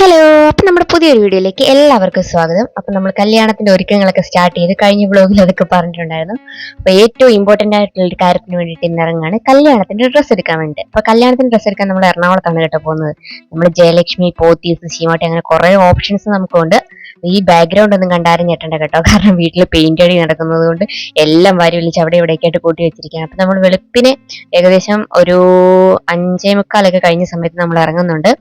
Hello അപ്പൊ നമ്മുടെ പുതിയൊരു വീഡിയോയിലേക്ക് എല്ലാവർക്കും സ്വാഗതം. അപ്പൊ നമ്മൾ കല്യാണത്തിന്റെ ഒരുക്കങ്ങളൊക്കെ സ്റ്റാർട്ട് ചെയ്ത് കഴിഞ്ഞ ബ്ലോഗിൽ അതൊക്കെ പറഞ്ഞിട്ടുണ്ടായിരുന്നു. അപ്പൊ ഏറ്റവും ഇമ്പോർട്ടന്റ് ആയിട്ടുള്ള ഒരു കാര്യത്തിന് വേണ്ടിയിട്ട് ഇന്ന് ഇറങ്ങാണ് കല്യാണത്തിന്റെ ഡ്രസ്സ് എടുക്കാൻ വേണ്ടി അപ്പൊ കല്യാണത്തിന്റെ ഡ്രസ്സ് എടുക്കാൻ നമ്മൾ എറണാകുളത്താണ് കേട്ടോ പോകുന്നത്. നമ്മൾ ജയലക്ഷ്മി പോത്തീസ് സീമാട്ടി അങ്ങനെ കുറെ ഓപ്ഷൻസ് നമുക്കുണ്ട്. ഈ ബാക്ക്ഗ്രൗണ്ട് ഒന്നും കണ്ടാരും ഞെട്ടണ്ട കേട്ടോ. കാരണം വീട്ടിൽ പെയിന്റ് അടി നടക്കുന്നത് കൊണ്ട് എല്ലാം വാരി വിളിച്ച് അവിടെ ഇവിടേക്ക് ആയിട്ട് കൂട്ടി വെച്ചിരിക്കുകയാണ്. അപ്പൊ നമ്മൾ വെളുപ്പിന് ഏകദേശം ഒരു അഞ്ചേ മുക്കാലൊക്കെ കഴിഞ്ഞ സമയത്ത് നമ്മൾ ഇറങ്ങുന്നുണ്ട്.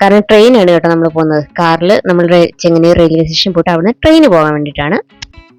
കാരണം ട്രെയിനാണ് കേട്ടോ നമ്മൾ പോകുന്നത്. കാറിൽ നമ്മൾ ചെങ്ങന്നൂർ റെയിൽവേ സ്റ്റേഷൻ പോയിട്ട് അവിടുന്ന് ട്രെയിന് പോകാൻ വേണ്ടിയിട്ടാണ്.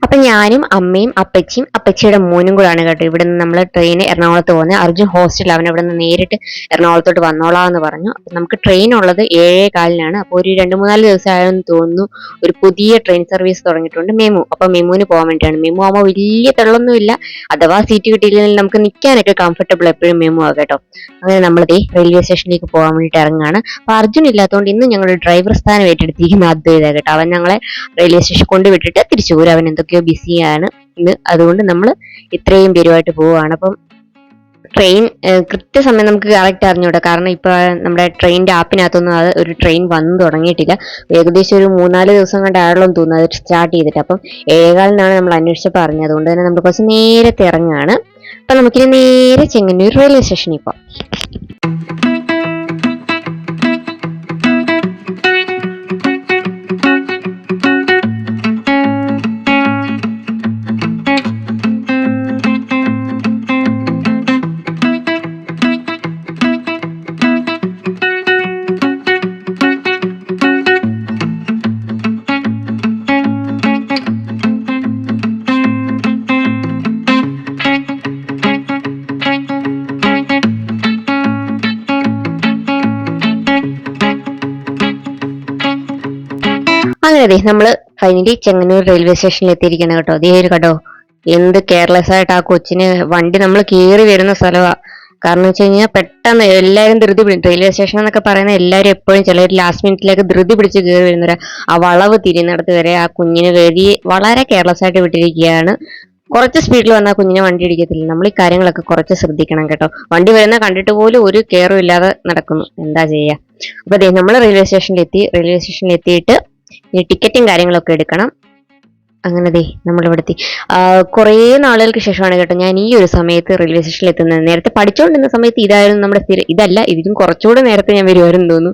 അപ്പൊ ഞാനും അമ്മയും അപ്പച്ചിയും അപ്പച്ചിയുടെ മോനും കൂടാണ് കേട്ടോ ഇവിടെ നിന്ന് നമ്മൾ ട്രെയിൻ എറണാകുളത്ത് പോകുന്നത് അർജുൻ ഹോസ്റ്റലിൽ അവൻ ഇവിടെ നിന്ന് നേരിട്ട് എറണാകുളത്തോട്ട് വന്നോളാം എന്ന് പറഞ്ഞു. അപ്പൊ നമുക്ക് ട്രെയിൻ ഉള്ളത് ഏഴേ കാലിനാണ്. അപ്പോൾ ഒരു രണ്ട് മൂന്നാൽ ദിവസമായെന്ന് തോന്നുന്നു ഒരു പുതിയ ട്രെയിൻ സർവീസ് തുടങ്ങിയിട്ടുണ്ട് മെമു. അപ്പൊ മെമുവിന് പോകാൻ വേണ്ടിയാണ്. മെമു ആകുമ്പോൾ വലിയ തെള്ളൊന്നുമില്ല അഥവാ സീറ്റ് കിട്ടിയില്ലെങ്കിൽ നമുക്ക് നിൽക്കാനൊക്കെ കംഫർട്ടബിൾ എപ്പോഴും മെമു ആകാം കേട്ടോ. അങ്ങനെ നമ്മൾ ദേ റെയിൽവേ സ്റ്റേഷനിലേക്ക് പോകാൻ വേണ്ടിയിട്ട് ഇറങ്ങുകയാണ് അപ്പൊ അർജുൻ ഇല്ലാത്തതുകൊണ്ട് ഇന്ന് ഞങ്ങൾ ഡ്രൈവർ സ്ഥാനം ഏറ്റെടുത്തിരിക്കുന്ന. അദ്വൈത കേട്ടോ. അവൻ ഞങ്ങളെ റെയിൽവേ സ്റ്റേഷൻ കൊണ്ടുവിട്ടിട്ട് തിരിച്ചു പോരും. അവൻ എന്തൊക്കെയോ ബിസിയാണ്. ഇന്ന് അതുകൊണ്ട് നമ്മൾ ഇത്രയും പേരുമായിട്ട് പോവുകയാണ്. അപ്പം ട്രെയിൻ കൃത്യസമയം നമുക്ക് കറക്റ്റ് അറിഞ്ഞൂടാ. കാരണം ഇപ്പൊ നമ്മുടെ ട്രെയിനിന്റെ ആപ്പിനകത്തൊന്നും അത് ഒരു ട്രെയിൻ വന്നു തുടങ്ങിയിട്ടില്ല. ഏകദേശം ഒരു മൂന്നാൽ ദിവസം കണ്ട് ആയുള്ളൂ തോന്നുന്നു അത് സ്റ്റാർട്ട് ചെയ്തിട്ട്. അപ്പം ഏഴേകാലിനാണ് നമ്മൾ അന്വേഷിച്ചപ്പോൾ അറിഞ്ഞത് അതുകൊണ്ട് തന്നെ നമ്മൾ കുറച്ച് നേരത്തെ ഇറങ്ങുകയാണ്. അപ്പൊ നമുക്കിനി നേരെ ചെങ്ങന്നൂർ റെയിൽവേ സ്റ്റേഷനിൽ പോവാം. നമ്മൾ ഫൈനലി ചെങ്ങന്നൂർ റെയിൽവേ സ്റ്റേഷനിൽ എത്തിയിരിക്കണം കേട്ടോ. അതേ ഒരു കേട്ടോ എന്ത് കെയർലെസ് ആയിട്ട് ആ കൊച്ചിന് വണ്ടി നമ്മൾ കയറി വരുന്ന സ്ഥലമാ കാരണം വെച്ച് കഴിഞ്ഞാൽ പെട്ടെന്ന് എല്ലാവരും ധൃതി പിടി റെയിൽവേ സ്റ്റേഷൻ എന്നൊക്കെ പറയുന്ന എല്ലാവരും എപ്പോഴും ചിലർ ലാസ്റ്റ് മിനിറ്റിലേക്ക് ധൃതി പിടിച്ച് കയറി വരുന്നവരെ. ആ വളവ് തിരിയുന്നിടത്ത് വരെ ആ കുഞ്ഞിന് കയറി വളരെ കെയർലെസ് ആയിട്ട് വിട്ടിരിക്കുകയാണ്. കുറച്ച് സ്പീഡിൽ വന്നാൽ കുഞ്ഞിനെ വണ്ടി ഇടിക്കത്തില്ല. നമ്മൾ ഈ കാര്യങ്ങളൊക്കെ കുറച്ച് ശ്രദ്ധിക്കണം കേട്ടോ. വണ്ടി വരുന്ന കണ്ടിട്ട് പോലും ഒരു കെയറും ഇല്ലാതെ നടക്കുന്നു. എന്താ ചെയ്യുക അപ്പൊ അതെ നമ്മൾ റെയിൽവേ സ്റ്റേഷനിൽ എത്തി. റെയിൽവേ ഈ ടിക്കറ്റും കാര്യങ്ങളൊക്കെ എടുക്കണം. അങ്ങനെ ദേ നമ്മളിവിടെ എത്തി കുറേ നാളുകൾക്ക് ശേഷമാണ് കേട്ടോ ഞാൻ ഈ ഒരു സമയത്ത് റെയിൽവേ സ്റ്റേഷനിൽ എത്തുന്നത്. നേരത്തെ പഠിച്ചുകൊണ്ടിരുന്ന സമയത്ത് ഇതായിരുന്നു നമ്മുടെ സ്ഥിരം ഇതല്ല ഇതിലും കുറച്ചുകൂടെ നേരത്തെ ഞാൻ വരുമായിരുന്നു തോന്നുന്നു.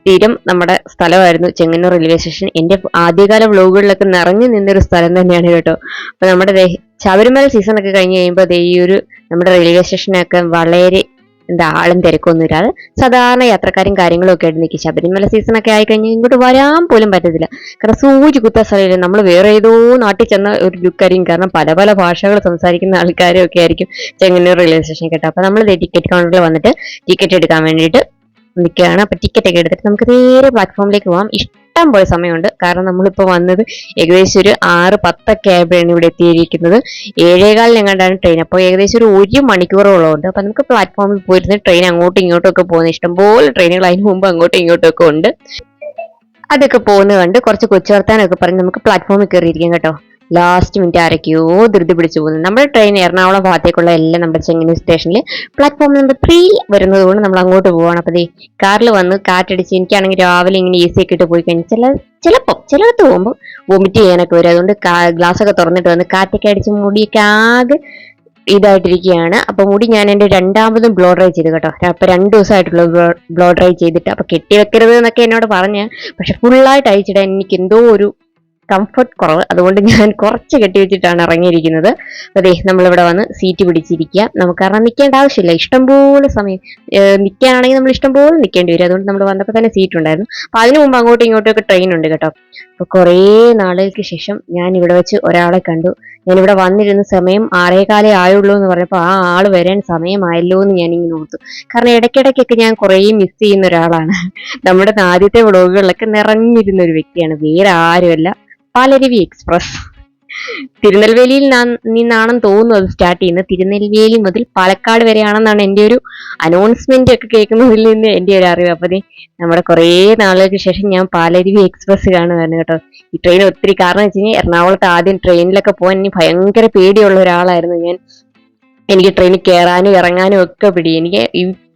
സ്ഥിരം നമ്മുടെ സ്ഥലമായിരുന്നു ചെങ്ങന്നൂർ റെയിൽവേ സ്റ്റേഷൻ എന്റെ ആദ്യകാല വ്ലോഗുകളിലൊക്കെ നിറഞ്ഞു നിന്നൊരു സ്ഥലം തന്നെയാണ് കേട്ടോ. അപ്പൊ നമ്മുടെ ശബരിമല സീസൺ ഒക്കെ കഴിഞ്ഞ് കഴിയുമ്പോൾ ഈ ഒരു നമ്മുടെ റെയിൽവേ സ്റ്റേഷനൊക്കെ വളരെ എന്താ ആളും തിരക്കൊന്നും ഇല്ലാതെ സാധാരണ യാത്രക്കാരും കാര്യങ്ങളും ഒക്കെ ആയിട്ട് നിൽക്കും. ശബരിമല സീസൺ ഒക്കെ ആയി കഴിഞ്ഞാൽ ഇങ്ങോട്ട് വരാൻ പോലും പറ്റത്തില്ല. കാരണം സൂചി കുത്ത സ്ഥലമില്ല. നമ്മൾ വേറെ ഏതോ നാട്ടിൽ ചെന്ന ഒരു ലുക്കായിരിക്കും കാരണം പല പല ഭാഷകൾ സംസാരിക്കുന്ന ആൾക്കാരും ഒക്കെ ആയിരിക്കും ചെങ്ങന്നൂർ റെയിൽവേ സ്റ്റേഷൻ കേട്ടോ. അപ്പൊ നമ്മൾ ടിക്കറ്റ് കൗണ്ടറിൽ വന്നിട്ട് ടിക്കറ്റ് എടുക്കാൻ വേണ്ടിയിട്ട് നിൽക്കുകയാണ്. അപ്പൊ ടിക്കറ്റ് ഒക്കെ എടുത്തിട്ട് നമുക്ക് നേരെ പ്ലാറ്റ്ഫോമിലേക്ക് പോകാം ഇഷ്ടം പോയ സമയമുണ്ട്. കാരണം നമ്മളിപ്പോൾ വന്നത് ഏകദേശം ഒരു ആറ് പത്തൊക്കെ ആയപ്പോഴാണ് ഇവിടെ എത്തിയിരിക്കുന്നത്. ഏഴേകാലിന് എങ്ങാണ്ടാണ് ട്രെയിൻ അപ്പോൾ ഏകദേശം ഒരു ഒരു മണിക്കൂറോളം ഉണ്ട് അപ്പൊ നമുക്ക് പ്ലാറ്റ്ഫോമിൽ പോയിരുന്ന ട്രെയിൻ അങ്ങോട്ടും ഇങ്ങോട്ടും ഒക്കെ പോകുന്ന ഇഷ്ടംപോലെ ട്രെയിനുകൾ അതിന് മുമ്പ് അങ്ങോട്ടും ഇങ്ങോട്ടും ഒക്കെ ഉണ്ട്. അതൊക്കെ പോകുന്നത് കണ്ട് കുറച്ച് കൊച്ചു വർത്താനൊക്കെ പറഞ്ഞ് നമുക്ക് പ്ലാറ്റ്ഫോമിൽ കയറിയിരിക്കാം കേട്ടോ. ലാസ്റ്റ് മിനിറ്റ് ആരൊക്കെയോ ധൃതി പിടിച്ചു പോകുന്നത് നമ്മുടെ ട്രെയിൻ എറണാകുളം ഭാഗത്തേക്കുള്ള എല്ലാം നമ്മുടെ ചെങ്ങന്നൂർ സ്റ്റേഷനിൽ പ്ലാറ്റ്ഫോം നമ്പർ ത്രീ വരുന്നത് കൊണ്ട് നമ്മൾ അങ്ങോട്ട് പോവാണ്. അപ്പൊ കാറിൽ വന്ന് കാറ്റടിച്ച് എനിക്കാണെങ്കിൽ രാവിലെ ഇങ്ങനെ എ സി ഒക്കെ ഇട്ട് പോയി കഴിഞ്ഞാൽ ചില ചിലപ്പോൾ ചിലയിടത്ത് പോകുമ്പോൾ വൊമിറ്റ് ചെയ്യാനൊക്കെ വരും. അതുകൊണ്ട് ഗ്ലാസ് ഒക്കെ തുറന്നിട്ട് വന്ന് കാറ്റൊക്കെ അടിച്ച് മുടിയൊക്കെ ആകെ ഇതായിട്ടിരിക്കുകയാണ്. അപ്പോൾ മുടി ഞാൻ എന്റെ രണ്ടാമതും ബ്ലോ ഡ്രൈ ചെയ്തു കേട്ടോ. അപ്പോൾ രണ്ട് ദിവസമായിട്ടുള്ള ബ്ലോ ഡ്രൈ ചെയ്തിട്ട് അപ്പോൾ കെട്ടി വെക്കരുത് എന്നൊക്കെ എന്നോട് പറഞ്ഞ. പക്ഷെ ഫുള്ളായിട്ട് അയച്ചിടാൻ എനിക്ക് എന്തോ ഒരു കംഫർട്ട് കുറവ്. അതുകൊണ്ട് ഞാൻ കുറച്ച് കെട്ടി വെച്ചിട്ടാണ് ഇറങ്ങിയിരിക്കുന്നത്. അതെ നമ്മളിവിടെ വന്ന് സീറ്റ് പിടിച്ചിരിക്കുക. നമുക്ക് കാരണം നിൽക്കേണ്ട ആവശ്യമില്ല. ഇഷ്ടംപോലെ സമയം നിൽക്കാനാണെങ്കിൽ നമ്മൾ ഇഷ്ടംപോലെ നിൽക്കേണ്ടി വരും. അതുകൊണ്ട് നമ്മൾ വന്നപ്പോൾ തന്നെ സീറ്റ് ഉണ്ടായിരുന്നു. അപ്പം അതിനു മുമ്പ് അങ്ങോട്ടും ഇങ്ങോട്ടും ഒക്കെ ട്രെയിൻ ഉണ്ട് കേട്ടോ. അപ്പോൾ കുറേ നാളുകൾക്ക് ശേഷം ഞാൻ ഇവിടെ വെച്ച് ഒരാളെ കണ്ടു. ഞാനിവിടെ വന്നിരുന്ന സമയം ആറേകാലേ ആയുള്ളൂ എന്ന് പറഞ്ഞപ്പോൾ ആ ആൾ വരാൻ സമയമായല്ലോ എന്ന് ഞാനിങ്ങനെ ഓർത്തു. കാരണം ഇടയ്ക്കിടയ്ക്കൊക്കെ ഞാൻ കുറേ മിസ് ചെയ്യുന്ന ഒരാളാണ്. നമ്മുടെ ആദ്യത്തെ വ്ളോഗുകളിലൊക്കെ നിറഞ്ഞിരുന്ന ഒരു വ്യക്തിയാണ്. വേറെ ആരുമല്ല. പാലരുവി എക്സ്പ്രസ്. തിരുനെൽവേലിയിൽ നിന്നാണെന്ന് തോന്നുന്നു അത് സ്റ്റാർട്ട് ചെയ്യുന്നത്. തിരുനെൽവേലി മുതൽ പാലക്കാട് വരെയാണെന്നാണ് എന്റെ ഒരു അനൗൺസ്മെന്റ് ഒക്കെ കേൾക്കുന്നതിൽ നിന്ന് എന്റെ ഒരു അറിവ്. അപ്പൊ നമ്മുടെ കുറേ നാളുകൾക്ക് ശേഷം ഞാൻ പാലരുവി എക്സ്പ്രസ് കാണുകയാണ് കേട്ടോ. ഈ ട്രെയിൻ ഒത്തിരി കാരണം വെച്ച് കഴിഞ്ഞാൽ എറണാകുളത്ത് ആദ്യം ട്രെയിനിലൊക്കെ പോകാൻ ഭയങ്കര പേടിയുള്ള ഒരാളായിരുന്നു ഞാൻ. എനിക്ക് ട്രെയിനിൽ കയറാനും ഇറങ്ങാനും ഒക്കെ പിടി. എനിക്ക്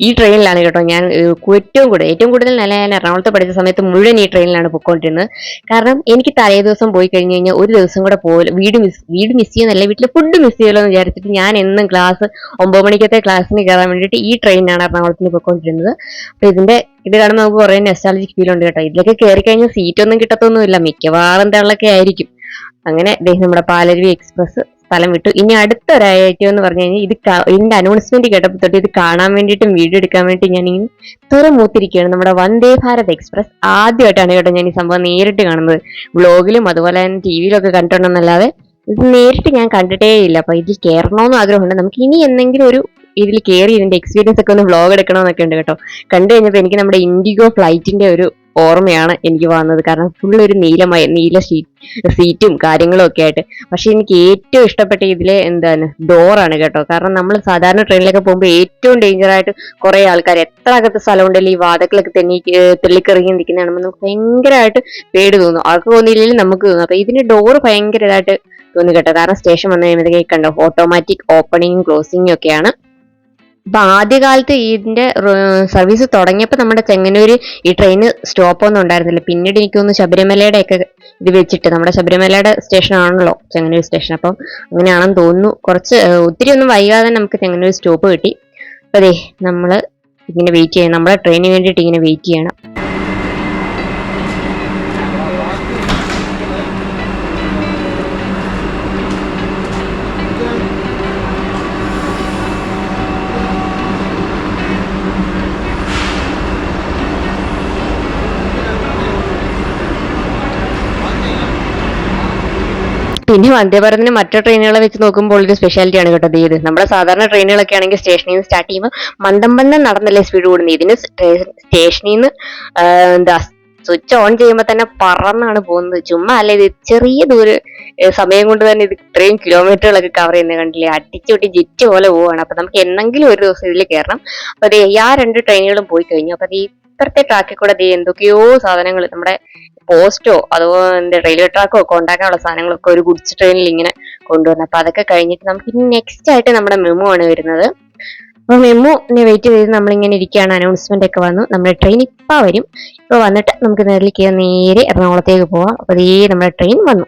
ഈ- ട്രെയിനിലാണ് കേട്ടോ ഞാൻ ഏറ്റവും കൂടുതൽ ഏറ്റവും കൂടുതൽ നല്ല ഞാൻ എറണാകുളത്ത് പഠിച്ച സമയത്ത് മുഴുവൻ ഈ ട്രെയിനിലാണ് പൊയ്ക്കൊണ്ടിരുന്നത് കാരണം എനിക്ക് തലേ ദിവസം പോയി കഴിഞ്ഞ് കഴിഞ്ഞാൽ ഒരു ദിവസം കൂടെ പോകില്ല വീട് മിസ് വീട് മിസ് ചെയ്യുന്നല്ല വീട്ടിൽ ഫുഡ് മിസ് ചെയ്യുമല്ലോ എന്ന് വിചാരിച്ചിട്ട് ഞാൻ എന്നും ക്ലാസ് ഒമ്പത് മണിക്കത്തെ ക്ലാസ്സിന് കയറാൻ വേണ്ടിയിട്ട് ഈ ട്രെയിനിലാണ് എറണാകുളത്തിന് പോയിക്കൊണ്ടിരുന്നത് അപ്പോൾ ഇതിന്റെ ഇത് കാണുമ്പോൾ നമുക്ക് കുറേ നെസ്റ്റാളജിക് ഫീൽ ഉണ്ട് കേട്ടോ. ഇതിലൊക്കെ കയറി കഴിഞ്ഞാൽ സീറ്റൊന്നും കിട്ടത്തൊന്നുമില്ല. മിക്കവാറും തള്ളൊക്കെ ആയിരിക്കും. അങ്ങനെ നമ്മുടെ പാലരുവി എക്സ്പ്രസ് സ്ഥലം വിട്ടു. ഇനി അടുത്ത ഒരു ഐറ്റം എന്ന് പറഞ്ഞു കഴിഞ്ഞാൽ ഇത് ഇതിന്റെ അനൗൺസ്മെന്റ് കേട്ടപ്പോൾ തൊട്ട് ഇത് കാണാൻ വേണ്ടിയിട്ടും വീഡിയോ എടുക്കാൻ വേണ്ടി ഞാൻ ഇങ്ങനെ തുറമൂത്തിരിക്കുകയാണ് നമ്മുടെ വന്ദേ ഭാരത് എക്സ്പ്രസ്. ആദ്യമായിട്ടാണ് കേട്ടോ ഞാൻ ഈ സംഭവം നേരിട്ട് കാണുന്നത്. വ്ളോഗിലും അതുപോലെ തന്നെ ടി വിയിലൊക്കെ കണ്ടിട്ടുണ്ടെന്നല്ലാതെ ഇത് നേരിട്ട് ഞാൻ കണ്ടിട്ടേ ഇല്ല. അപ്പൊ ഇതിൽ കയറണമെന്ന് ആഗ്രഹമുണ്ട്. നമുക്ക് ഇനി എന്തെങ്കിലും ഒരു ഇതിൽ കയറി ഇതിന്റെ എക്സ്പീരിയൻസ് ഒക്കെ ഒന്ന് വ്ളോഗ് എടുക്കണമെന്നൊക്കെ ഉണ്ട് കേട്ടോ. കണ്ടു കഴിഞ്ഞപ്പോൾ എനിക്ക് നമ്മുടെ ഇൻഡിഗോ ഫ്ലൈറ്റിന്റെ ഒരു ഓർമ്മയാണ് എനിക്ക് വന്നത്. കാരണം ഫുൾ ഒരു നീലമയ നീല ഷീറ്റ് സീറ്റും കാര്യങ്ങളും ഒക്കെ ആയിട്ട്. പക്ഷെ എനിക്ക് ഏറ്റവും ഇഷ്ടപ്പെട്ട ഇതിലെ എന്താണ് ഡോറാണ് കേട്ടോ. കാരണം നമ്മൾ സാധാരണ ട്രെയിനിലൊക്കെ പോകുമ്പോൾ ഏറ്റവും ഡേഞ്ചർ ആയിട്ട് കുറെ ആൾക്കാർ എത്ര അകത്ത് സ്ഥലം ഉണ്ടെങ്കിലും ഈ വാതകളൊക്കെ തെന്നി തെള്ളിക്കറിങ്ങി നിൽക്കുന്ന കാണുമ്പോൾ നമുക്ക് ഭയങ്കരമായിട്ട് പേടി തോന്നും. ആൾക്ക് തോന്നിയില്ലെങ്കിലും നമുക്ക് തോന്നും. അപ്പൊ ഇതിന് ഡോർ ഭയങ്കര ഇതായിട്ട് തോന്നി കേട്ടോ. കാരണം സ്റ്റേഷൻ വന്നു കണ്ടോ ഓട്ടോമാറ്റിക് ഓപ്പണിങ്ങും ക്ലോസിങ്ങും ഒക്കെയാണ് അപ്പൊ ആദ്യകാലത്ത് ഇതിന്റെ സർവീസ് തുടങ്ങിയപ്പോൾ നമ്മുടെ ചെങ്ങന്നൂര് ഈ ട്രെയിന് സ്റ്റോപ്പ് ഒന്നും ഉണ്ടായിരുന്നില്ല. പിന്നീട് എനിക്ക് തോന്നുന്നു ശബരിമലയുടെ ഒക്കെ ഇത് വെച്ചിട്ട് നമ്മുടെ ശബരിമലയുടെ സ്റ്റേഷൻ ആണല്ലോ ചെങ്ങന്നൂർ സ്റ്റേഷൻ അപ്പം അങ്ങനെയാണെന്ന് തോന്നുന്നു. കുറച്ച് ഒത്തിരി ഒന്നും വൈകാതെ നമുക്ക് ചെങ്ങന്നൂർ സ്റ്റോപ്പ് കിട്ടി. അപ്പൊ അതെ നമ്മൾ ഇങ്ങനെ വെയിറ്റ് ചെയ്യണം. നമ്മളെ ട്രെയിനിന് വേണ്ടിയിട്ട് ഇങ്ങനെ വെയിറ്റ് ചെയ്യണം. പിന്നെ വന്ദേഭാരതിന് മറ്റു ട്രെയിനുകളെ വെച്ച് നോക്കുമ്പോൾ ഒരു സ്പെഷ്യാലിറ്റി ആണ് കേട്ടോ ഇത് നമ്മുടെ സാധാരണ ട്രെയിനുകളൊക്കെ ആണെങ്കിൽ സ്റ്റേഷനിൽ നിന്ന് സ്റ്റാർട്ട് ചെയ്യുമ്പോൾ മന്ദം മന്ദം നടന്നല്ലേ സ്പീഡ് കൂടുന്നത്. ഇതിന് സ്റ്റേഷനിൽ നിന്ന് എന്താ സ്വിച്ച് ഓൺ ചെയ്യുമ്പോൾ തന്നെ പറന്നാണ് പോകുന്നത്. ചുമ്മാ അല്ല ഇത് ചെറിയ ദൂര സമയം കൊണ്ട് തന്നെ ഇത് ഇത്രയും കിലോമീറ്ററുകളൊക്കെ കവർ ചെയ്യുന്ന കണ്ടില്ലേ? അടിച്ചുപൊട്ടി ജിറ്റ് പോലെ പോവാണ്. അപ്പൊ നമുക്ക് എന്തെങ്കിലും ഒരു ദിവസം ഇതിൽ കയറണം അപ്പൊ ആ രണ്ട് ട്രെയിനുകളും പോയി കഴിഞ്ഞു. അപ്പൊ ഈ ഇപ്പുറത്തെ ട്രാക്കിൽ കൂടെ ദേ എന്തൊക്കെയോ സാധനങ്ങൾ നമ്മുടെ പോസ്റ്റോ അതുപോലെ റെയിൽവേ ട്രാക്കോ ഒക്കെ ഉണ്ടാക്കാനുള്ള സാധനങ്ങളൊക്കെ ഒരു ഗുഡ്സ് ട്രെയിനിൽ ഇങ്ങനെ കൊണ്ടുവരണം അപ്പൊ അതൊക്കെ കഴിഞ്ഞിട്ട് നമുക്ക് ഇനി നെക്സ്റ്റ് ആയിട്ട് നമ്മുടെ മെമു ആണ് വരുന്നത്. അപ്പൊ മെമ്മുനെ വെയിറ്റ് ചെയ്ത് നമ്മളിങ്ങനെ ഇരിക്കുകയാണ് അനൗൺസ്മെന്റ് ഒക്കെ വന്നു. നമ്മുടെ ട്രെയിൻ ഇപ്പൊ വരും. ഇപ്പൊ വന്നിട്ട് നമുക്ക് നേരിലേക്ക് നേരെ എറണാകുളത്തേക്ക് പോവാം. അപ്പൊ ദേ നമ്മുടെ ട്രെയിൻ വന്നു.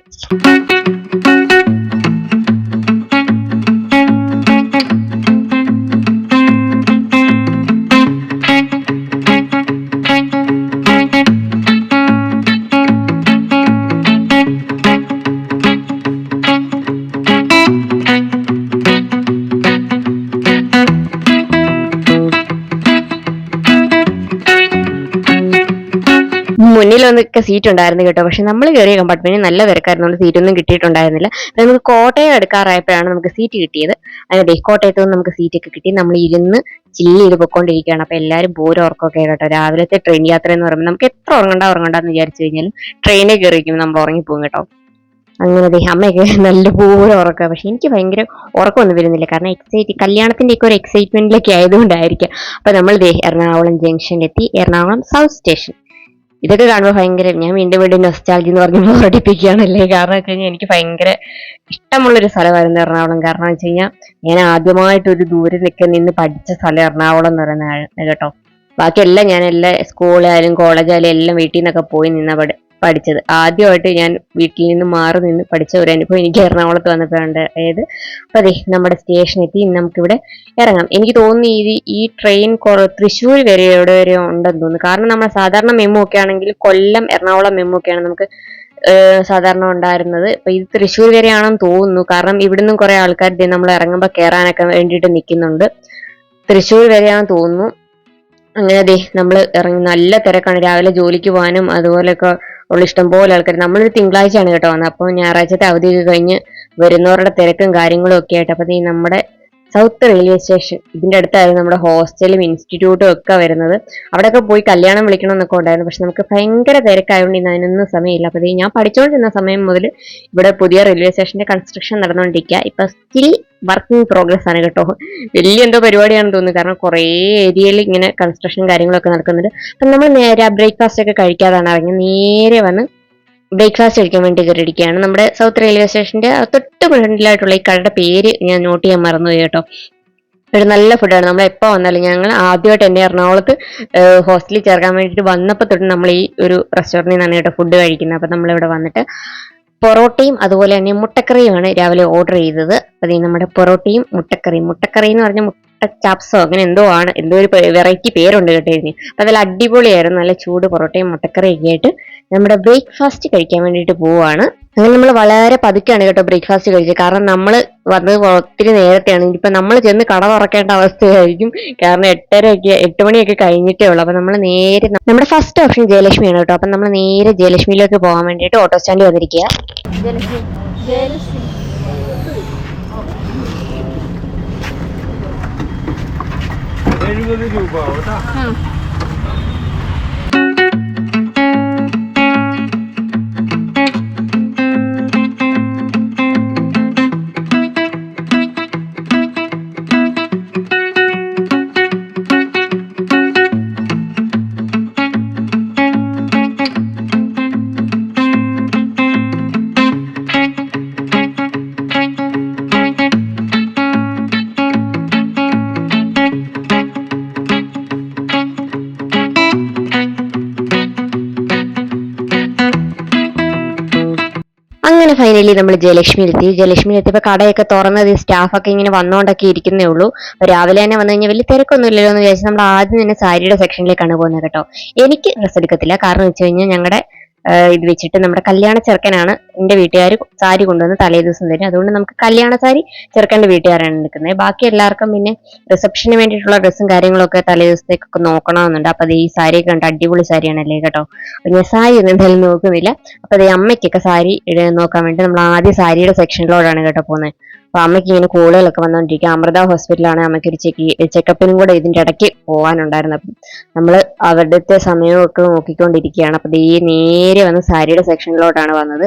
മുന്നിലൊന്നൊക്കെ സീറ്റ് ഉണ്ടായിരുന്നു കേട്ടോ. പക്ഷെ നമ്മൾ കയറിയ കമ്പാർട്ട്മെന്റിൽ നല്ല തിരക്കായിരുന്നു. സീറ്റ് ഒന്നും കിട്ടിയിട്ടുണ്ടായിരുന്നില്ല. നമുക്ക് കോട്ടയം എടുക്കാറായപ്പോഴാണ് നമുക്ക് സീറ്റ് കിട്ടിയത്. അതെ കോട്ടയത്ത് നിന്ന് നമുക്ക് സീറ്റ് ഒക്കെ കിട്ടി. നമ്മൾ ഇരുന്ന് ചില്ല് ചെയ്ത് പൊക്കോണ്ടിരിക്കുകയാണ് അപ്പൊ എല്ലാവരും പൂരം ഉറക്കമൊക്കെ കേട്ടോ. രാവിലത്തെ ട്രെയിൻ യാത്ര എന്ന് പറയുമ്പോൾ നമുക്ക് എത്ര ഉറങ്ങണ്ട ഉറങ്ങണ്ട എന്ന് വിചാരിച്ചു കഴിഞ്ഞാലും ട്രെയിനിൽ കയറിയിരിക്കും നമ്മൾ ഉറങ്ങിപ്പോകും കേട്ടോ. അങ്ങനെ ദേ അമ്മയൊക്കെ നല്ല പൂരം ഉറക്കുക പക്ഷെ എനിക്ക് ഭയങ്കര ഉറക്കമൊന്നും വരുന്നില്ല. കാരണം എക്സൈറ്റ് കല്യാണത്തിന്റെ ഒക്കെ ഒരു എക്സൈറ്റ്മെന്റിലൊക്കെ ആയതുകൊണ്ടായിരിക്കാം. അപ്പൊ നമ്മൾ ദേ എറണാകുളം ജംഗ്ഷനിലെത്തി എറണാകുളം സൗത്ത് സ്റ്റേഷൻ ഇതൊക്കെ കാണുമ്പോൾ ഭയങ്കര ഞാൻ വീണ്ടും വീണ്ടും നൊസ്റ്റാൾജി എന്ന് പറഞ്ഞ് പ്രകടിപ്പിക്കുകയാണല്ലേ കാരണം വെച്ച് കഴിഞ്ഞാൽ എനിക്ക് ഭയങ്കര ഇഷ്ടമുള്ളൊരു സ്ഥലമായിരുന്നു എറണാകുളം. കാരണം വെച്ച് കഴിഞ്ഞാൽ ഞാൻ ആദ്യമായിട്ട് ഒരു ദൂരെ നിൽക്കാൻ നിന്ന് പഠിച്ച സ്ഥലം എറണാകുളം എന്ന് പറയുന്ന കേട്ടോ. ബാക്കിയെല്ലാം ഞാൻ എല്ലാ സ്കൂളായാലും കോളേജായാലും എല്ലാം വീട്ടിൽ നിന്നൊക്കെ പോയി നിന്ന് പഠി പഠിച്ചത്. ആദ്യമായിട്ട് ഞാൻ വീട്ടിൽ നിന്ന് മാറി നിന്ന് പഠിച്ച ഒരു അനുഭവം എനിക്ക് എറണാകുളത്ത് വന്നപ്പോഴുണ്ട്. അതായത് അപ്പൊ അതെ നമ്മുടെ ഇനി നമുക്കിവിടെ ഇറങ്ങാം എനിക്ക് തോന്നുന്നു ഇത് ഈ ട്രെയിൻ തൃശ്ശൂർ വരെ എവിടെ വരെ ഉണ്ടെന്ന് തോന്നുന്നു. കാരണം നമ്മൾ സാധാരണ മെമ്മു ഒക്കെ ആണെങ്കിൽ കൊല്ലം എറണാകുളം മെമ്മു ഒക്കെയാണ് നമുക്ക് സാധാരണ ഉണ്ടായിരുന്നത്. ഇപ്പൊ ഇത് തൃശ്ശൂർ വരെയാണെന്ന് തോന്നുന്നു. കാരണം ഇവിടുന്ന് കുറെ ആൾക്കാർ നമ്മൾ ഇറങ്ങുമ്പോൾ കയറാനൊക്കെ വേണ്ടിയിട്ട് നിൽക്കുന്നുണ്ട് തൃശ്ശൂർ വരെയാണെന്ന് തോന്നുന്നു. അങ്ങനെ അതെ നമ്മൾ ഇറങ്ങി നല്ല തിരക്കാണ്. രാവിലെ ജോലിക്ക് പോകാനും അതുപോലെയൊക്കെ ഉള്ള. ഇഷ്ടംപോലെ ആൾക്കാർ നമ്മളൊരു തിങ്കളാഴ്ചയാണ് കേട്ടോ വന്നത്. അപ്പോൾ ഞായറാഴ്ചത്തെ അവധിയൊക്കെ കഴിഞ്ഞ് വരുന്നവരുടെ തിരക്കും കാര്യങ്ങളും ഒക്കെ ആയിട്ട്. അപ്പോൾ ഈ നമ്മുടെ സൗത്ത് റെയിൽവേ സ്റ്റേഷൻ ഇതിന്റെ അടുത്തായിരുന്നു നമ്മുടെ ഹോസ്റ്റലും ഇൻസ്റ്റിറ്റ്യൂട്ടും ഒക്കെ വരുന്നത്. അവിടെയൊക്കെ പോയി കല്യാണം വിളിക്കണം എന്നൊക്കെ ഉണ്ടായിരുന്നു. പക്ഷെ നമുക്ക് ഭയങ്കര തിരക്കായതുകൊണ്ട് ഇന്ന് അതിനൊന്നും സമയമില്ല. അപ്പോൾ ഞാൻ പഠിച്ചുകൊണ്ടിരുന്ന സമയം മുതൽ ഇവിടെ പുതിയ റെയിൽവേ സ്റ്റേഷന്റെ കൺസ്ട്രക്ഷൻ നടന്നുകൊണ്ടിരിക്കുക ഇപ്പൊ സ്റ്റിൽ വർക്കിംഗ് പ്രോഗ്രസ് ആണ് കേട്ടോ. വലിയ എന്തോ പരിപാടിയാണെന്ന് തോന്നുന്നു. കാരണം കുറേ ഏരിയയിൽ ഇങ്ങനെ കൺസ്ട്രക്ഷൻ കാര്യങ്ങളൊക്കെ നടക്കുന്നുണ്ട്. അപ്പം നമ്മൾ നേരെ ബ്രേക്ക്ഫാസ്റ്റ് ഒക്കെ കഴിക്കാതാണ് ഇറങ്ങി. നേരെ വന്ന് ബ്രേക്ക്ഫാസ്റ്റ് കഴിക്കാൻ വേണ്ടി കയറിയിരിക്കുകയാണ്. നമ്മുടെ സൗത്ത് റെയിൽവേ സ്റ്റേഷന്റെ തൊട്ട് ഫ്രണ്ടിലായിട്ടുള്ള ഈ കടയുടെ പേര് ഞാൻ നോട്ട് ചെയ്യാൻ മറന്നുപോയി കേട്ടോ. ഒരു നല്ല ഫുഡാണ് നമ്മൾ എപ്പോൾ വന്നാലും ഞങ്ങൾ ആദ്യമായിട്ട് എന്നെ എറണാകുളത്ത് ഹോസ്റ്റലിൽ ചേർക്കാൻ വേണ്ടിയിട്ട് വന്നപ്പോൾ തൊട്ട് നമ്മൾ ഈ ഒരു റെസ്റ്റോറന്റിൽ നിന്നാണ് കേട്ടോ ഫുഡ് കഴിക്കുന്നത്. അപ്പം നമ്മളിവിടെ വന്നിട്ട് പൊറോട്ടയും അതുപോലെ തന്നെ മുട്ടക്കറിയുമാണ് രാവിലെ ഓർഡർ ചെയ്തത്. അപ്പോൾ നമ്മുടെ പൊറോട്ടയും മുട്ടക്കറിയും. മുട്ടക്കറി എന്ന് പറഞ്ഞാൽ ചാപ്സോ അങ്ങനെ എന്തോ ആണ് എന്തോ ഒരു വെറൈറ്റി പേരുണ്ട് കേട്ടോ ഇതിന്. അപ്പം നല്ല അടിപൊളിയായിരുന്നു നല്ല ചൂട് പൊറോട്ടയും മുട്ടക്കറിയൊക്കെ ആയിട്ട്. നമ്മുടെ ബ്രേക്ക്ഫാസ്റ്റ് കഴിക്കാൻ വേണ്ടിയിട്ട് പോവാണ്. അങ്ങനെ നമ്മൾ വളരെ പതുക്കെയാണ് കേട്ടോ ബ്രേക്ക്ഫാസ്റ്റ് കഴിച്ചത്. കാരണം നമ്മൾ വന്നത് ഒത്തിരി നേരത്തെയാണ്. ഇനിയിപ്പോൾ നമ്മൾ ചെന്ന് കട തുറക്കേണ്ട അവസ്ഥയായിരിക്കും. കാരണം എട്ടരയൊക്കെ എട്ട് മണിയൊക്കെ കഴിഞ്ഞിട്ടേ ഉള്ളൂ. അപ്പം നമ്മൾ നേരെ നമ്മുടെ ഫസ്റ്റ് ഓപ്ഷൻ ജയലക്ഷ്മിയാണ് കേട്ടോ. അപ്പം നമ്മൾ നേരെ ജയലക്ഷ്മിയിലേക്ക് പോകാൻ വേണ്ടിയിട്ട് ഓട്ടോ സ്റ്റാൻഡിൽ വന്നിരിക്കുക. എഴുപത് രൂപ കേട്ടോ. അങ്ങനെ ഫൈനലി നമ്മൾ ജയലക്ഷ്മിയിലെത്തി ജയലക്ഷ്മിയിലെത്തിയപ്പോൾ കടയൊക്കെ തുറന്നത് സ്റ്റാഫൊക്കെ ഇങ്ങനെ വന്നുകൊണ്ടൊക്കെ ഇരിക്കുന്നേ ഉള്ളൂ. അപ്പോൾ രാവിലെ തന്നെ വന്നു കഴിഞ്ഞാൽ വലിയ തിരക്കൊന്നും ഇല്ലല്ലോ എന്ന് വിചാരിച്ച് നമ്മൾ ആദ്യം തന്നെ സാരിയുടെ സെക്ഷനിലേക്കാണ് പോകുന്നത് കേട്ടോ. എനിക്ക് ഡ്രസ്സ് എടുക്കത്തില്ല. കാരണം വെച്ച് കഴിഞ്ഞാൽ ഞങ്ങളുടെ ഇത് വെച്ചിട്ട് നമ്മുടെ കല്യാണ ചെറുക്കനാണ് എന്റെ വീട്ടുകാർ സാരി കൊണ്ടുവന്ന് തലേ ദിവസം തരും. അതുകൊണ്ട് നമുക്ക് കല്യാണ സാരി ചെറുക്കന്റെ വീട്ടുകാരാണ് എടുക്കുന്നത്. ബാക്കി എല്ലാവർക്കും പിന്നെ റിസപ്ഷന് വേണ്ടിയിട്ടുള്ള ഡ്രസ്സും കാര്യങ്ങളൊക്കെ തലേ ദിവസത്തേക്കൊക്കെ നോക്കണമെന്നുണ്ട്. അപ്പോൾ അത് ഈ സാരിയൊക്കെ കണ്ട് അടിപൊളി സാരിയാണല്ലേ കേട്ടോ. അപ്പോൾ ഞാൻ സാരി ഒന്നും എന്തായാലും നോക്കുന്നില്ല. അപ്പൊ അത് അമ്മയ്ക്കൊക്കെ സാരി നോക്കാൻ വേണ്ടി നമ്മൾ ആദ്യം സാരിയുടെ സെക്ഷനിലോടാണ് കേട്ടോ പോകുന്നത്. അപ്പൊ അമ്മയ്ക്ക് ഇങ്ങനെ കോളുകളൊക്കെ വന്നുകൊണ്ടിരിക്കുക അമൃത ഹോസ്പിറ്റലാണ് അമ്മയ്ക്ക് ഒരു ചെക്ക് ചെക്കപ്പിനും കൂടെ ഇതിന്റെ ഇടയ്ക്ക് പോകാനുണ്ടായിരുന്നു അപ്പം നമ്മൾ അവിടുത്തെ സമയമൊക്കെ നോക്കിക്കൊണ്ടിരിക്കുകയാണ്. അപ്പൊ ദേ നേരെ വന്ന് സാരിയുടെ സെക്ഷനിലോട്ടാണ് വന്നത്.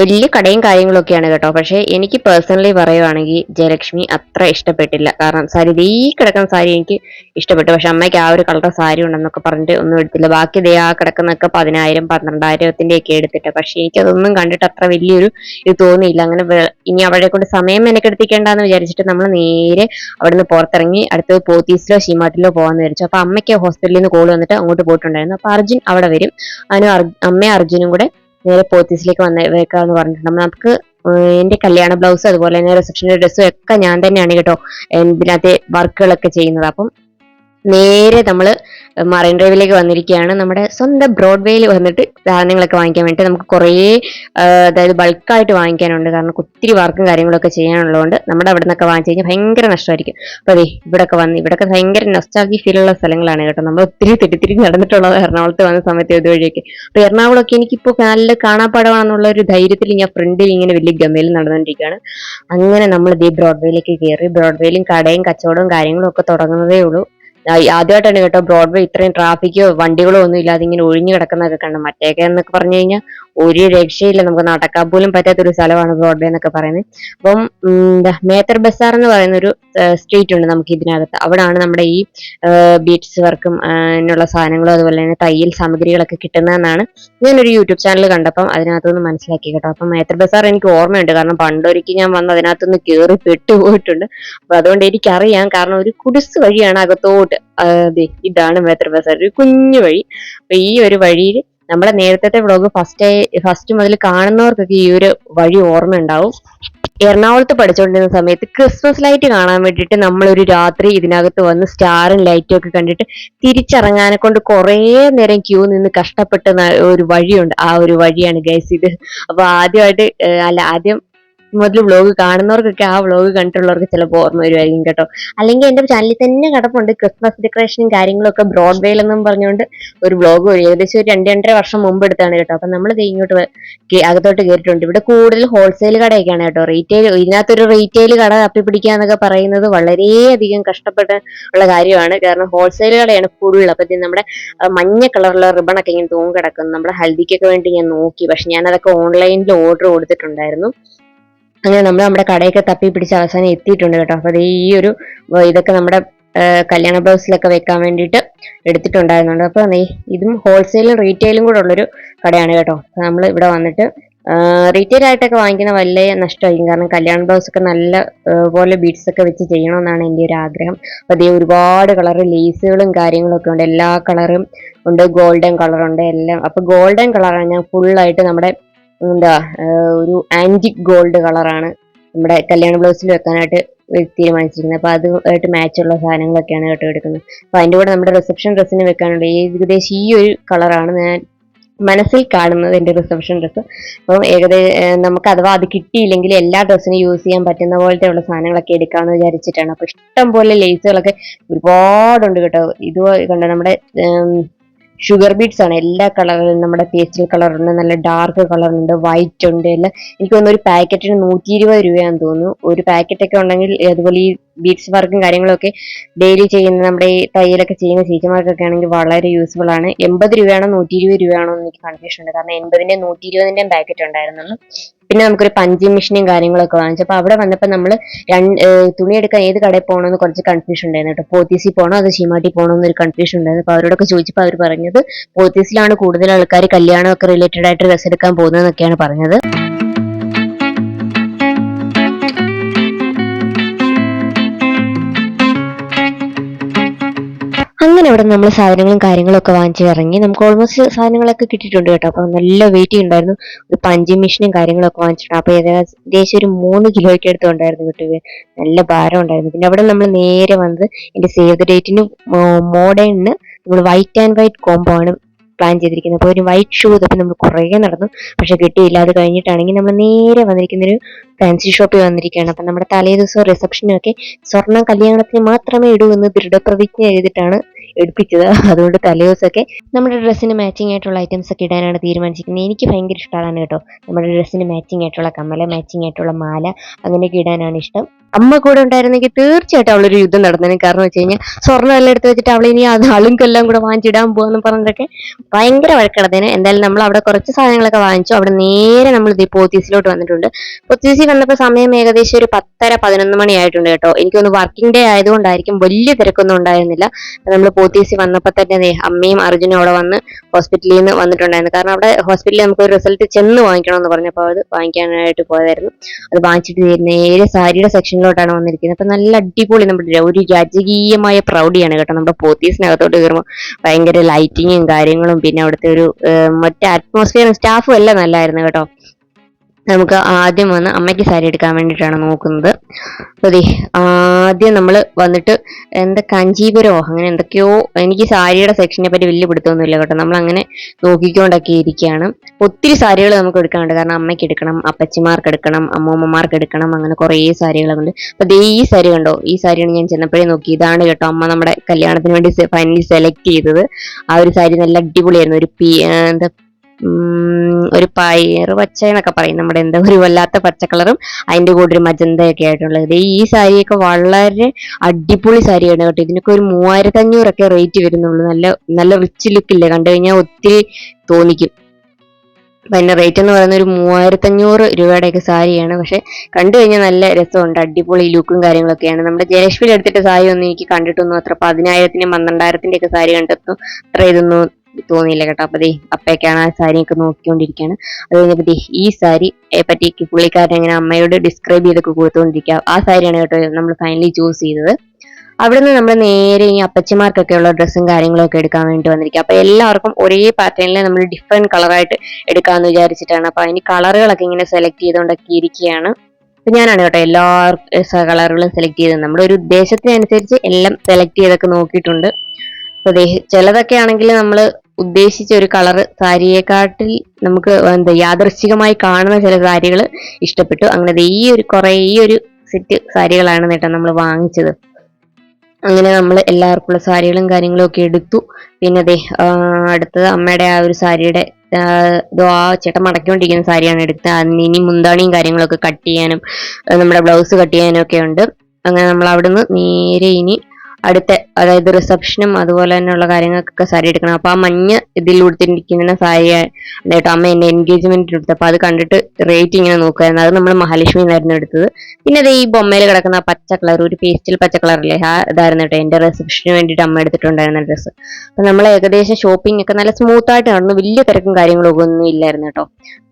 വലിയ കടയും കാര്യങ്ങളൊക്കെയാണ് കേട്ടോ. പക്ഷെ എനിക്ക് പേഴ്സണലി പറയുവാണെങ്കിൽ ജയലക്ഷ്മി അത്ര ഇഷ്ടപ്പെട്ടില്ല. കാരണം സാരി ഈ കിടക്കുന്ന സാരി എനിക്ക് ഇഷ്ടപ്പെട്ടു. പക്ഷെ അമ്മയ്ക്ക് ആ ഒരു കളർ സാരി ഉണ്ടെന്നൊക്കെ പറഞ്ഞിട്ട് ഒന്നും എടുത്തില്ല. ബാക്കി ദേ ആ കിടക്കുന്നൊക്കെ പതിനായിരം പന്ത്രണ്ടായിരത്തിന്റെ ഒക്കെ എടുത്തിട്ട്. പക്ഷെ എനിക്കതൊന്നും കണ്ടിട്ട് അത്ര വലിയൊരു ഇത് തോന്നിയില്ല. അങ്ങനെ ഇനി അവളെ കൊണ്ട് സമയം മെനക്കെടുത്തിക്കേണ്ടെന്ന് വിചാരിച്ചിട്ട് നമ്മൾ നേരെ അവിടുന്ന് പുറത്തിറങ്ങി അടുത്തത് പോത്തീസിലോ ഷീമാട്ടിലോ പോകാന്ന് വിചാരിച്ചു. അപ്പൊ അമ്മയ്ക്ക് ഹോസ്പിറ്റലിൽ നിന്ന് കോൾ വന്നിട്ട് അങ്ങോട്ട് പോയിട്ടുണ്ടായിരുന്നു. അപ്പൊ അർജുൻ അവിടെ വരും. അതിന് അമ്മയും അർജുനും കൂടെ നേരെ പോത്തീസിലേക്ക് വന്നേക്കാന്ന് പറഞ്ഞിട്ടുണ്ട്. നമുക്ക് എന്റെ കല്യാണ ബ്ലൗസ് അതുപോലെ തന്നെ റിസപ്ഷന്റെ ഡ്രസ്സും ഒക്കെ ഞാൻ തന്നെയാണ് കേട്ടോ ഇതിനകത്തെ വർക്കുകളൊക്കെ ചെയ്യുന്നത്. അപ്പം നേരെ നമ്മൾ മറൈൻ ഡ്രൈവിലേക്ക് വന്നിരിക്കുകയാണ്. നമ്മുടെ സ്വന്തം ബ്രോഡ്വേയിൽ വന്നിട്ട് സാധനങ്ങളൊക്കെ വാങ്ങിക്കാൻ വേണ്ടി നമുക്ക് കുറേ അതായത് ബൾക്കായിട്ട് വാങ്ങിക്കാനുണ്ട്. കാരണം ഒത്തിരി വർക്കും കാര്യങ്ങളൊക്കെ ചെയ്യാനുള്ളതുകൊണ്ട് നമ്മുടെ അവിടെ നിന്നൊക്കെ വാങ്ങിച്ചു കഴിഞ്ഞാൽ ഭയങ്കര നഷ്ടമായിരിക്കും. അപ്പോൾ അതെ ഇവിടെയൊക്കെ വന്ന് ഇവിടെയൊക്കെ ഭയങ്കര നൊസ്റ്റാജി ഫീലുള്ള സ്ഥലങ്ങളാണ് കേട്ടോ. നമ്മൾ ഒത്തിരി തെറ്റിത്തിരി നടന്നിട്ടുള്ളത് എറണാകുളത്ത് വന്ന സമയത്ത് ഇതുവഴിയൊക്കെ. അപ്പോൾ എറണാകുളമൊക്കെ എനിക്കിപ്പോൾ നല്ല കാണാപ്പാടമാണെന്നുള്ള ഒരു ധൈര്യത്തിൽ ഞാൻ ഫ്രണ്ടിൽ ഇങ്ങനെ വലിയ ഗമയിൽ നടന്നുകൊണ്ടിരിക്കുകയാണ് അങ്ങനെ നമ്മൾ ഇതേ ബ്രോഡ്വേയിലേക്ക് കയറി ബ്രോഡ്വേയിലും കടയും കച്ചവടവും കാര്യങ്ങളും ഒക്കെ തുടങ്ങുന്നതേ ഉള്ളൂ. ആദ്യമായിട്ടാണ് കേട്ടോ ബ്രോഡ്വേ ഇത്രയും ട്രാഫിക്കോ വണ്ടികളോ ഒന്നും ഇല്ലാതെ ഇങ്ങനെ ഒഴിഞ്ഞു കിടക്കുന്നതൊക്കെ കണ്ടു മറ്റേക്കെ എന്നൊക്കെ പറഞ്ഞു കഴിഞ്ഞാൽ ഒരു രക്ഷയില്ല. നമുക്ക് നടക്കാൻ പോലും പറ്റാത്ത ഒരു സ്ഥലമാണ് ബ്രോഡ്വേ എന്നൊക്കെ പറയുന്നത്. അപ്പം മേത്തർ ബസാർ എന്ന് പറയുന്ന ഒരു സ്ട്രീറ്റ് ഉണ്ട് നമുക്ക് ഇതിനകത്ത്. അവിടാണ് നമ്മുടെ ഈ ബീറ്റ്സ് വർക്കും അതിനുള്ള സാധനങ്ങളും അതുപോലെ തന്നെ തയ്യൽ സാമഗ്രികളൊക്കെ കിട്ടുന്നതെന്നാണ് ഞാനൊരു യൂട്യൂബ് ചാനൽ കണ്ടപ്പം അതിനകത്തുനിന്ന് മനസ്സിലാക്കി കേട്ടോ. അപ്പം മേത്തർ ബസാർ എനിക്ക് ഓർമ്മയുണ്ട്. കാരണം പണ്ടൊരിക്കൽ ഞാൻ വന്ന് അതിനകത്തുനിന്ന് കയറി പെട്ടുപോയിട്ടുണ്ട്. അപ്പൊ അതുകൊണ്ട് എനിക്കറിയാം. കാരണം ഒരു കുടിസ് വഴിയാണ് അകത്തോട്ട് ദേ ഇതാണ് മേത്തർ ബസാർ ഒരു കുഞ്ഞു വഴി. അപ്പൊ ഈ ഒരു വഴിയിൽ നമ്മുടെ നേരത്തെ വ്ളോഗ് ഫസ്റ്റ് ഫസ്റ്റ് മുതൽ കാണുന്നവർക്കൊക്കെ ഈ ഒരു വഴി ഓർമ്മ ഉണ്ടാവും എറണാകുളത്ത് പഠിച്ചുകൊണ്ടിരുന്ന സമയത്ത് ക്രിസ്മസ് ലൈറ്റ് കാണാൻ വേണ്ടിയിട്ട് നമ്മളൊരു രാത്രി ഇതിനകത്ത് വന്ന് സ്റ്റാറും ലൈറ്റും ഒക്കെ കണ്ടിട്ട് തിരിച്ചിറങ്ങാനെ കൊണ്ട് കുറേ നേരം ക്യൂ നിന്ന് കഷ്ടപ്പെട്ട ഒരു വഴിയുണ്ട്. ആ ഒരു വഴിയാണ് ഗൈസ് ഇത്. അപ്പൊ ആദ്യമായിട്ട് അല്ല ആദ്യം മുതൽ വ്ളോഗ് കാണുന്നവർക്കൊക്കെ ആ വ്ളോഗ് കണ്ടിട്ടുള്ളവർക്ക് ചിലപ്പോൾ ഓർമ്മ വരുമായിരിക്കും കേട്ടോ. അല്ലെങ്കിൽ എന്റെ ചാനലിൽ തന്നെ കിടപ്പുണ്ട് ക്രിസ്മസ് ഡെക്കറേഷനും കാര്യങ്ങളൊക്കെ ബ്രോഡ്വേയിൽ എന്നും പറഞ്ഞുകൊണ്ട് ഒരു വ്ളോഗ് വഴി. ഏകദേശം ഒരു രണ്ട് രണ്ടര വർഷം മുമ്പ് എടുത്താണ് കേട്ടോ. അപ്പൊ നമ്മൾ ഇങ്ങോട്ട് അകത്തോട്ട് കയറിയിട്ടുണ്ട് ഇവിടെ കൂടുതൽ ഹോൾസെയിൽ കടയൊക്കെയാണ് കേട്ടോ. റീറ്റെയിൽ ഇതിനകത്തൊരു റീറ്റെയിൽ കട തപ്പി പിടിക്കുക എന്നൊക്കെ പറയുന്നത് വളരെയധികം കഷ്ടപ്പെട്ട ഉള്ള കാര്യമാണ്. കാരണം ഹോൾസെയിൽ കടയാണ് ഫുൾ അപ്പൊ നമ്മുടെ മഞ്ഞ കളറുള്ള റിബണൊക്കെ ഇങ്ങനെ തൂങ്ങി കിടക്കുന്നു നമ്മുടെ ഹൽദിക്കൊക്കെ വേണ്ടി ഞാൻ നോക്കി. പക്ഷെ ഞാൻ അതൊക്കെ ഓൺലൈനിൽ ഓർഡർ കൊടുത്തിട്ടുണ്ടായിരുന്നു. അങ്ങനെ നമ്മൾ നമ്മുടെ കടയൊക്കെ തപ്പി പിടിച്ച് അവസാനം എത്തിയിട്ടുണ്ട് കേട്ടോ. അപ്പൊ ഈ ഒരു ഇതൊക്കെ നമ്മുടെ കല്യാണ ബ്ലൗസിലൊക്കെ വെക്കാൻ വേണ്ടിയിട്ട് എടുത്തിട്ടുണ്ടായിരുന്നുണ്ട്. അപ്പൊ ദേ ഇതും ഹോൾസെയിലും റീറ്റെയിലും കൂടെ ഉള്ളൊരു കടയാണ് കേട്ടോ. നമ്മൾ ഇവിടെ വന്നിട്ട് റീറ്റെയിൽ ആയിട്ടൊക്കെ വാങ്ങിക്കുന്ന വലിയ നഷ്ടമായിരിക്കും. കാരണം കല്യാണ ബ്ലൗസ് ഒക്കെ നല്ല പോലെ ബീഡ്സ് ഒക്കെ വെച്ച് ചെയ്യണമെന്നാണ് എന്റെ ഒരു ആഗ്രഹം. അപ്പോൾ അതേ ഒരുപാട് കളർ ലേസുകളും കാര്യങ്ങളും ഒക്കെ ഉണ്ട്. എല്ലാ കളറും ഉണ്ട്. ഗോൾഡൻ കളർ ഉണ്ട്. എല്ലാം അപ്പോൾ ഗോൾഡൻ കളറാണ് ഞാൻ ഫുള്ളായിട്ട് നമ്മുടെ എന്താ ഒരു ആന്റിക് ഗോൾഡ് കളറാണ് നമ്മുടെ കല്യാണ ബ്ലൗസിൽ വെക്കാനായിട്ട് തീരുമാനിച്ചിരിക്കുന്നത്. അപ്പോൾ അതുമായിട്ട് മാച്ചുള്ള സാധനങ്ങളൊക്കെയാണ് കേട്ടോ എടുക്കുന്നത്. അപ്പോൾ അതിന്റെ കൂടെ നമ്മുടെ റിസപ്ഷൻ ഡ്രസ്സിന് വെക്കാനുള്ള ഏകദേശം ഈ ഒരു കളറാണ് ഞാൻ മനസ്സിൽ കാണുന്നത് എന്റെ റിസപ്ഷൻ ഡ്രസ്സ് അപ്പം ഏകദേശം നമുക്ക് അഥവാ അത് കിട്ടിയില്ലെങ്കിൽ എല്ലാ ഡ്രസ്സിനും യൂസ് ചെയ്യാൻ പറ്റുന്ന പോലത്തെ ഉള്ള സാധനങ്ങളൊക്കെ എടുക്കാമെന്ന് വിചാരിച്ചിട്ടാണ്. അപ്പോൾ ഇഷ്ടം പോലെ ലേസുകളൊക്കെ ഒരുപാടുണ്ട് കേട്ടോ. ഇത് കണ്ടോ നമ്മുടെ ഷുഗർ ബീഡ്സ് ആണ് എല്ലാ കളറിലും നമ്മുടെ പേസ്റ്റൽ കളറുണ്ട് നല്ല ഡാർക്ക് കളറുണ്ട് വൈറ്റ് ഉണ്ട് എല്ലാം. എനിക്ക് തോന്നുന്നു ഒരു പാക്കറ്റിന് നൂറ്റി ഇരുപത് രൂപയാന്ന് തോന്നുന്നു. ഒരു പാക്കറ്റ് ഒക്കെ ഉണ്ടെങ്കിൽ അതുപോലെ ഈ ബീഡ്സ് വർക്കും കാര്യങ്ങളൊക്കെ ഡെയിലി ചെയ്യുന്ന നമ്മുടെ ഈ തയ്യലൊക്കെ ചെയ്യുന്ന ചേച്ചിമാർക്കൊക്കെ ആണെങ്കിൽ വളരെ യൂസ്ഫുൾ ആണ്. എൺപത് രൂപയാണോ നൂറ്റി ഇരുപത് രൂപയാണോ എന്ന് എനിക്ക് കൺഫ്യൂഷൻ ഉണ്ട്. കാരണം എൺപതിന്റെ നൂറ്റി ഇരുപതിന്റെയും പാക്കറ്റ് ഉണ്ടായിരുന്നുള്ളൂ. പിന്നെ നമുക്കൊരു പഞ്ചിങ് മെഷീനും കാര്യങ്ങളൊക്കെ വാങ്ങിച്ചു. അപ്പൊ അവിടെ വന്നപ്പോൾ നമ്മൾ രണ്ട് തുണി എടുക്കാൻ ഏത് കടയിൽ പോകണമെന്ന് കുറച്ച് കൺഫ്യൂഷൻ ഉണ്ടായിരുന്നു കേട്ടോ. പോത്തീസിൽ പോകണോ അത് ചീമാട്ടി പോകണോ എന്നൊരു കൺഫ്യൂഷൻ ഉണ്ടായിരുന്നു. അപ്പൊ അവരോടൊക്കെ ചോദിച്ചപ്പോൾ അവർ പറഞ്ഞത് പോത്തീസിലാണ് കൂടുതൽ ആൾക്കാർ കല്യാണമൊക്കെ റിലേറ്റഡ് ആയിട്ട് ഡ്രസ്സ് എടുക്കാൻ പോകുന്നതെന്നൊക്കെയാണ് പറഞ്ഞത്. അങ്ങനെ ഇവിടെ നമ്മൾ സാധനങ്ങളും കാര്യങ്ങളും ഒക്കെ വാങ്ങിച്ച് ഇറങ്ങി. നമുക്ക് ഓൾമോസ്റ്റ് സാധനങ്ങളൊക്കെ കിട്ടിയിട്ടുണ്ട് കേട്ടോ. അപ്പൊ നല്ല വെയിറ്റ് ഉണ്ടായിരുന്നു. ഒരു പഞ്ചിങ് മെഷീനും കാര്യങ്ങളൊക്കെ വാങ്ങിച്ചിട്ടുണ്ട്. അപ്പൊ ഏകദേശം ഒരു മൂന്ന് കിലോയ്ക്ക് അടുത്ത് ഉണ്ടായിരുന്നു കിട്ടുക. നല്ല ഭാരം ഉണ്ടായിരുന്നു. പിന്നെ അവിടെ നമ്മൾ നേരെ വന്നത് എന്റെ സേവ് ദ ഡേറ്റിന് മോഡേണിന് നമ്മൾ വൈറ്റ് ആൻഡ് വൈറ്റ് കോംബോ ആണ് പ്ലാൻ ചെയ്തിരിക്കുന്നത്. അപ്പോൾ ഒരു വൈറ്റ് ഷൂ ഇതൊക്കെ നമ്മൾ കുറേ നടന്നു. പക്ഷെ കിട്ടിയില്ല. അത് കഴിഞ്ഞിട്ടാണെങ്കിൽ നമ്മൾ നേരെ വന്നിരിക്കുന്ന ഒരു ഫാൻസി ഷോപ്പിൽ വന്നിരിക്കുകയാണ്. അപ്പം നമ്മുടെ തലേ ദിവസം റിസപ്ഷനൊക്കെ സ്വർണം കല്യാണത്തിന് മാത്രമേ ഇടൂ എന്ന് ദൃഢപ്രതിജ്ഞ ചെയ്തിട്ടാണ് എടുപ്പിച്ചത്. അതുകൊണ്ട് തലേദിവസമൊക്കെ നമ്മുടെ ഡ്രസ്സിന് മാച്ചിങ് ആയിട്ടുള്ള ഐറ്റംസ് ഒക്കെ ഇടാനാണ് തീരുമാനിച്ചിരിക്കുന്നത്. എനിക്ക് ഭയങ്കര ഇഷ്ടമാണ് കേട്ടോ. നമ്മുടെ ഡ്രസ്സിന് മാച്ചിങ് ആയിട്ടുള്ള കമ്മല മാച്ചിങ് ആയിട്ടുള്ള മാല അങ്ങനെയൊക്കെ ഇടാനാണ് ഇഷ്ടം. അമ്മ കൂടെ ഉണ്ടായിരുന്നെങ്കിൽ തീർച്ചയായിട്ടും അവളൊരു യുദ്ധം നടന്നതിന് കാരണം വെച്ച് കഴിഞ്ഞാൽ സ്വർണം എല്ലാം എടുത്ത് വെച്ചിട്ട് അവൾ ഇനി അത് കൊല്ലം കൂടെ വാങ്ങിച്ചിടാൻ പോകാന്ന് പറഞ്ഞിട്ടൊക്കെ ഭയങ്കര വഴക്കിടത്തിന് എന്തായാലും നമ്മൾ അവിടെ കുറച്ച് സാധനങ്ങളൊക്കെ വാങ്ങിച്ചു. അവിടെ നേരെ നമ്മൾ ഇത് പോത്തീസിലോട്ട് വന്നിട്ടുണ്ട്. പോത്തീസിൽ വന്നപ്പോൾ സമയം ഏകദേശം ഒരു പത്തര പതിനൊന്ന് മണി ആയിട്ടുണ്ട് കേട്ടോ എനിക്കൊന്ന് വർക്കിംഗ് ഡേ ആയതുകൊണ്ടായിരിക്കും വലിയ തിരക്കൊന്നും ഉണ്ടായിരുന്നില്ല. നമ്മൾ പോത്തീസിൽ വന്നപ്പോൾ തന്നെ അമ്മയും അർജുനും അവിടെ വന്ന് ഹോസ്പിറ്റലിൽ നിന്ന് വന്നിട്ടുണ്ടായിരുന്നു. കാരണം അവിടെ ഹോസ്പിറ്റലിൽ നമുക്ക് ഒരു റിസൾട്ട് ചെന്ന് വാങ്ങിക്കണം എന്ന് പറഞ്ഞപ്പോൾ അത് വാങ്ങിക്കാനായിട്ട് പോയതായിരുന്നു. അത് വാങ്ങിച്ചിട്ട് നേരെ സാരിയുടെ സെക്ഷനിലോട്ടാണ് വന്നിരിക്കുന്നത്. അപ്പൊ നല്ല അടിപൊളി നമ്മുടെ ഒരു രാജകീയമായ പ്രൗഢിയാണ് കേട്ടോ നമ്മുടെ പോത്തീസിനകത്തോട്ട് കയറുമ്പോൾ ഭയങ്കര ലൈറ്റിങ്ങും കാര്യങ്ങളും പിന്നെ അവിടുത്തെ ഒരു മറ്റേ അറ്റ്മോസ്ഫിയറും സ്റ്റാഫും എല്ലാം നല്ലായിരുന്നു കേട്ടോ. നമുക്ക് ആദ്യം വന്ന് അമ്മയ്ക്ക് സാരി എടുക്കാൻ വേണ്ടിയിട്ടാണ് നോക്കുന്നത്. അതെ ആദ്യം നമ്മൾ വന്നിട്ട് എന്താ കഞ്ചീപുരമോ അങ്ങനെ എന്തൊക്കെയോ എനിക്ക് സാരിയുടെ സെക്ഷനെ പറ്റി വലിയ പിടുത്തമൊന്നുമില്ല കേട്ടോ. നമ്മൾ അങ്ങനെ നോക്കിക്കൊണ്ടൊക്കെ ഇരിക്കുകയാണ്. ഒത്തിരി സാരികൾ നമുക്ക് എടുക്കാനുണ്ട്. കാരണം അമ്മയ്ക്ക് എടുക്കണം അപ്പച്ചിമാർക്ക് എടുക്കണം അമ്മൂമ്മമാർക്ക് എടുക്കണം അങ്ങനെ കുറേ സാരികളുണ്ട് ഉണ്ട്. അപ്പൊ ദേ ഈ സാരി കണ്ടോ? ഈ സാരിയാണ് ഞാൻ ചെന്നപ്പോഴേ നോക്കി. ഇതാണ് കേട്ടോ അമ്മ നമ്മുടെ കല്യാണത്തിന് വേണ്ടി ഫൈനലി സെലക്ട് ചെയ്തത്. ആ ഒരു സാരി നല്ല അടിപൊളിയായിരുന്നു. ഒരു പി എന്താ ഒരു പയറ് പച്ച എന്നൊക്കെ പറയും. നമ്മുടെ എന്താ ഒരു വല്ലാത്ത പച്ച കളറും അതിന്റെ കൂടെ ഒരു മജന്തയൊക്കെ ആയിട്ടുള്ളത്. ഈ സാരിയൊക്കെ വളരെ അടിപൊളി സാരിയാണ് കേട്ടോ. ഇതിനൊക്കെ ഒരു മൂവായിരത്തി അഞ്ഞൂറൊക്കെ റേറ്റ് വരുന്നുള്ളൂ. നല്ല നല്ല റിച്ച് ലുക്ക് ഇല്ലേ? കണ്ടു കഴിഞ്ഞാൽ ഒത്തിരി തോന്നിക്കും. അപ്പൊ റേറ്റ് എന്ന് പറയുന്നത് ഒരു മൂവായിരത്തഞ്ഞൂറ് രൂപയുടെയൊക്കെ സാരിയാണ്. പക്ഷെ കണ്ടു കഴിഞ്ഞാൽ നല്ല രസമുണ്ട്. അടിപൊളി ലുക്കും കാര്യങ്ങളൊക്കെയാണ്. നമ്മുടെ ജയലക്ഷ്മിയിൽ എടുത്തിട്ട് സാരി ഒന്നും എനിക്ക് കണ്ടിട്ടൊന്നും അത്ര പതിനായിരത്തിന്റെയും പന്ത്രണ്ടായിരത്തിന്റെ ഒക്കെ സാരി കണ്ടെത്തും അത്ര ഇതൊന്നും തോന്നിയില്ല കേട്ടോ. അപ്പൊ അപ്പയൊക്കെയാണ് ആ സാരിയൊക്കെ നോക്കിക്കൊണ്ടിരിക്കുകയാണ് അത് കഴിഞ്ഞപ്പതി ഈ സാരി പറ്റി പുള്ളിക്കാരൻ ഇങ്ങനെ അമ്മയോട് ഡിസ്ക്രൈബ് ചെയ്തൊക്കെ കൊടുത്തുകൊണ്ടിരിക്കുക ആ സാരിയാണ് കേട്ടോ നമ്മൾ ഫൈനലി ചൂസ് ചെയ്തത്. അവിടുന്ന് നമ്മൾ നേരെ ഈ അപ്പച്ചിമാർക്കൊക്കെ ഉള്ള ഡ്രസ്സും കാര്യങ്ങളൊക്കെ എടുക്കാൻ വേണ്ടി വന്നിരിക്കുക അപ്പൊ എല്ലാവർക്കും ഒരേ പാറ്റേണിൽ നമ്മൾ ഡിഫറെന്റ് കളറായിട്ട് എടുക്കാമെന്ന് വിചാരിച്ചിട്ടാണ്. അപ്പൊ അതിന് കളറുകളൊക്കെ ഇങ്ങനെ സെലക്ട് ചെയ്തുകൊണ്ടൊക്കെ ഇരിക്കുകയാണ് അപ്പൊ ഞാനാണ് കേട്ടോ എല്ലാ കളറുകളും സെലക്ട് ചെയ്തത്. നമ്മുടെ ഒരു ഉദ്ദേശത്തിനനുസരിച്ച് എല്ലാം സെലക്ട് ചെയ്തൊക്കെ നോക്കിയിട്ടുണ്ട്. ദേ ചിലതൊക്കെ ആണെങ്കിൽ നമ്മൾ ഉദ്ദേശിച്ച ഒരു കളർ സാരിയെക്കാട്ടിൽ നമുക്ക് എന്താ യാദൃശ്ചികമായി കാണുന്ന ചില സാരികൾ ഇഷ്ടപ്പെട്ടു. അങ്ങനെ ഈ ഒരു കുറെ ഈ ഒരു സെറ്റ് സാരികളാണ് കേട്ടോ നമ്മൾ വാങ്ങിച്ചത്. അങ്ങനെ നമ്മൾ എല്ലാവർക്കുള്ള സാരികളും കാര്യങ്ങളും ഒക്കെ എടുത്തു. പിന്നെ അതെ അടുത്തത് അമ്മയുടെ ആ ഒരു സാരിയുടെ ഇതോ ആ ചേട്ടൻ മടക്കിക്കൊണ്ടിരിക്കുന്ന സാരിയാണ് എടുത്തത് അതിന് ഇനി മുന്താണിയും കാര്യങ്ങളൊക്കെ കട്ട് ചെയ്യാനും നമ്മുടെ ബ്ലൗസ് കട്ട് ചെയ്യാനും ഒക്കെ ഉണ്ട്. അങ്ങനെ നമ്മൾ അവിടുന്ന് നേരെ ഇനി അടുത്ത അതായത് റിസപ്ഷനും അതുപോലെ തന്നെയുള്ള കാര്യങ്ങൾക്കൊക്കെ സാരി എടുക്കണം. അപ്പൊ ആ മഞ്ഞ ഇതിൽ ഉടുത്തിരിക്കുന്ന സാരി കേട്ടോ അമ്മ എന്റെ എൻഗേജ്മെന്റ് എടുത്തു അപ്പൊ അത് കണ്ടിട്ട് റേറ്റ് ഇങ്ങനെ നോക്കുമായിരുന്നു അത് നമ്മൾ മഹാലക്ഷ്മി എന്നായിരുന്നു എടുത്തത്. പിന്നെ അത് ഈ ബൊമ്മയിൽ കിടക്കുന്ന പച്ച കളർ ഒരു പേസ്റ്റിൽ പച്ച കളറില്ലേ ആ ഇതായിരുന്നു കേട്ടോ എന്റെ റിസപ്ഷന് വേണ്ടിയിട്ട് അമ്മ എടുത്തിട്ടുണ്ടായിരുന്ന ഡ്രസ്സ് അപ്പൊ നമ്മൾ ഏകദേശം ഷോപ്പിംഗ് ഒക്കെ നല്ല സ്മൂത്ത് ആയിട്ട് നടന്നു. വലിയ തിരക്കും കാര്യങ്ങളൊക്കെ ഒന്നും ഇല്ലായിരുന്നു കേട്ടോ.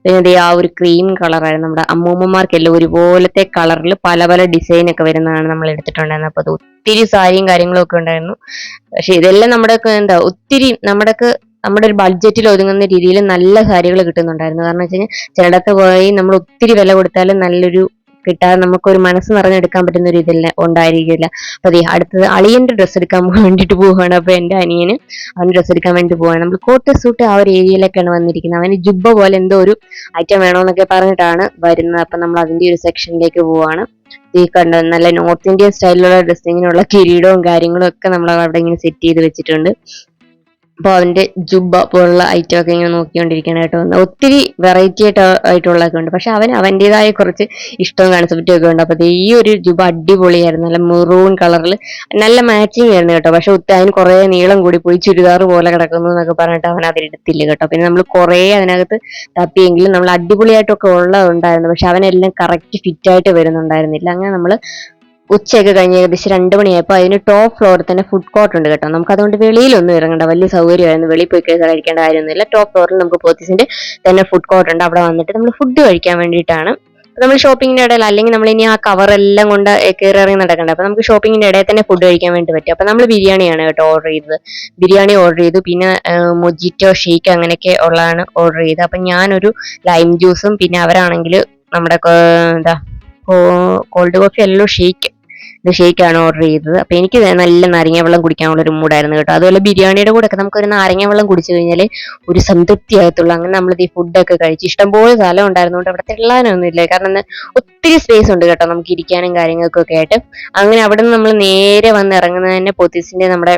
പിന്നെ ആ ഒരു ക്രീം കളറായിരുന്നു നമ്മുടെ അമ്മൂമ്മമാർക്കെല്ലാം ഒരുപോലത്തെ കളറിൽ പല പല ഡിസൈൻ ഒക്കെ വരുന്നതാണ് നമ്മൾ എടുത്തിട്ടുണ്ടായിരുന്നത്. അപ്പൊ അത് ഒത്തിരി സാരിയും കാര്യങ്ങളും ഒക്കെ ഉണ്ടായിരുന്നു. പക്ഷെ ഇതെല്ലാം നമ്മുടെ എന്താ ഒത്തിരി നമ്മുടെ നമ്മുടെ ഒരു ബഡ്ജറ്റിൽ ഒതുങ്ങുന്ന രീതിയിൽ നല്ല സാരികൾ കിട്ടുന്നുണ്ടായിരുന്നു. കാരണം വെച്ച് കഴിഞ്ഞാൽ ചിലയിടത്ത് പോയി നമ്മൾ ഒത്തിരി വില കൊടുത്താലും നല്ലൊരു കിട്ടാതെ നമുക്കൊരു മനസ്സ് നിറഞ്ഞെടുക്കാൻ പറ്റുന്ന ഒരു ഇതല്ല ഉണ്ടായിരിക്കില്ല. അപ്പൊ ദേ അടുത്തത് അളിയന്റെ ഡ്രസ്സ് എടുക്കാൻ വേണ്ടിട്ട് പോവുകയാണ് അപ്പൊ എന്റെ അനിയന് അവന് ഡ്രസ്സ് എടുക്കാൻ വേണ്ടി പോവാണ്. നമ്മൾ കോട്ട് സൂട്ട് ആ ഒരു ഏരിയയിലൊക്കെയാണ് വന്നിരിക്കുന്നത്. അവന് ജുബ്ബ പോലെ എന്തോ ഒരു ഐറ്റം വേണമെന്നൊക്കെ പറഞ്ഞിട്ടാണ് വരുന്നത്. അപ്പൊ നമ്മൾ അതിന്റെ ഒരു സെക്ഷനിലേക്ക് പോവാണ്. ഈ കണ്ട നല്ല നോർത്ത് ഇന്ത്യൻ സ്റ്റൈലിലുള്ള ഡ്രസ്സിങ്ങിനുള്ള കിരീടവും കാര്യങ്ങളും ഒക്കെ നമ്മൾ അവിടെ ഇങ്ങനെ സെറ്റ് ചെയ്ത് വെച്ചിട്ടുണ്ട്. അപ്പോൾ അവന്റെ ജുബ പോലുള്ള ഐറ്റം ഒക്കെ ഇങ്ങനെ നോക്കിക്കൊണ്ടിരിക്കുകയാണ് കേട്ടോ. ഒത്തിരി വെറൈറ്റി ആയിട്ട് ആയിട്ടുള്ളതൊക്കെ ഉണ്ട്. പക്ഷെ അവൻ അവന്റെതായ കുറച്ച് ഇഷ്ടവും കൺസെപ്റ്റും ഒക്കെ ഉണ്ട്. അപ്പോൾ ഈ ഒരു ജുബ അടിപൊളിയായിരുന്നു. നല്ല മെറൂൺ കളറിൽ നല്ല മാച്ചിങ് ആയിരുന്നു കേട്ടോ. പക്ഷെ ഒത്തിരി അതിന് കുറേ നീളം കൂടി പോയി ചുരിദാർ പോലെ കിടക്കുന്നു എന്നൊക്കെ പറഞ്ഞിട്ട് അവൻ അതിലെടുത്തില്ല കേട്ടോ. പിന്നെ നമ്മൾ കുറേ അതിനകത്ത് തപ്പിയെങ്കിലും നമ്മൾ അടിപൊളിയായിട്ടൊക്കെ ഉള്ളതുണ്ടായിരുന്നു. പക്ഷെ അവനെല്ലാം കറക്റ്റ് ഫിറ്റ് ആയിട്ട് വരുന്നുണ്ടായിരുന്നില്ല. അങ്ങനെ നമ്മൾ ഉച്ചയൊക്കെ കഴിഞ്ഞ് ഏകദേശം രണ്ട് മണിയായപ്പോൾ അതിന് ടോപ്പ് ഫ്ലോറിൽ തന്നെ ഫുഡ് കോർട്ട് ഉണ്ട് കേട്ടോ. നമുക്ക് അതുകൊണ്ട് വെളിയിലൊന്നും ഇറങ്ങണ്ട. വലിയ സൗകര്യമായിരുന്നു. വെളിയിൽ പോയി കഴി- കഴിക്കേണ്ട കാര്യമൊന്നുമില്ല. ടോപ്പ് ഫ്ലോറിൽ നമുക്ക് പോത്തീസിന്റെ തന്നെ ഫുഡ് കോർട്ട് ഉണ്ട്. അവിടെ വന്നിട്ട് നമ്മൾ ഫുഡ് കഴിക്കാൻ വേണ്ടിയിട്ടാണ്. നമ്മൾ ഷോപ്പിങ്ങിന്റെ ഇടയിൽ അല്ലെങ്കിൽ നമ്മൾ ഇനി ആ കവർ എല്ലാം കൊണ്ട് കയറി ഇറങ്ങി നടക്കണ്ട. അപ്പൊ നമുക്ക് ഷോപ്പിങ്ങിന്റെ ഇടയിൽ തന്നെ ഫുഡ് കഴിക്കാൻ വേണ്ടി പറ്റും. അപ്പൊ നമ്മൾ ബിരിയാണിയാണ് കേട്ടോ ഓർഡർ ചെയ്തത്. ബിരിയാണി ഓർഡർ ചെയ്തു. പിന്നെ മൊജിറ്റോ ഷേക്ക് അങ്ങനെയൊക്കെ ഉള്ളതാണ് ഓർഡർ ചെയ്തത്. അപ്പൊ ഞാനൊരു ലൈം ജ്യൂസും പിന്നെ അവരാണെങ്കിൽ നമ്മുടെ എന്താ കോൾഡ് കോഫി അല്ലല്ലോ ഷേക്ക് ഇത് ഷേക്കാണ് ഓർഡർ ചെയ്തത്. അപ്പൊ എനിക്ക് നല്ല നാരങ്ങ വെള്ളം കുടിക്കാനുള്ള ഒരു മൂഡായിരുന്നു കേട്ടോ. അതുപോലെ ബിരിയാണിയുടെ കൂടെ ഒക്കെ നമുക്ക് ഒരു നാരങ്ങ വെള്ളം കുടിച്ചു കഴിഞ്ഞാൽ ഒരു സംതൃപ്തി ആകത്തുള്ളൂ. അങ്ങനെ നമ്മൾ ഈ ഫുഡൊക്കെ കഴിച്ച് ഇഷ്ടംപോലെ സ്ഥലം ഉണ്ടായിരുന്നുകൊണ്ട് അവിടെ തെള്ളാനൊന്നുമില്ല. കാരണം ഒത്തിരി സ്പേസ് ഉണ്ട് കേട്ടോ നമുക്ക് ഇരിക്കാനും കാര്യങ്ങൾക്കൊക്കെ ആയിട്ട്. അങ്ങനെ അവിടെ നിന്ന് നമ്മൾ നേരെ വന്ന് ഇറങ്ങുന്നത് തന്നെ പോത്തീസിന്റെ നമ്മുടെ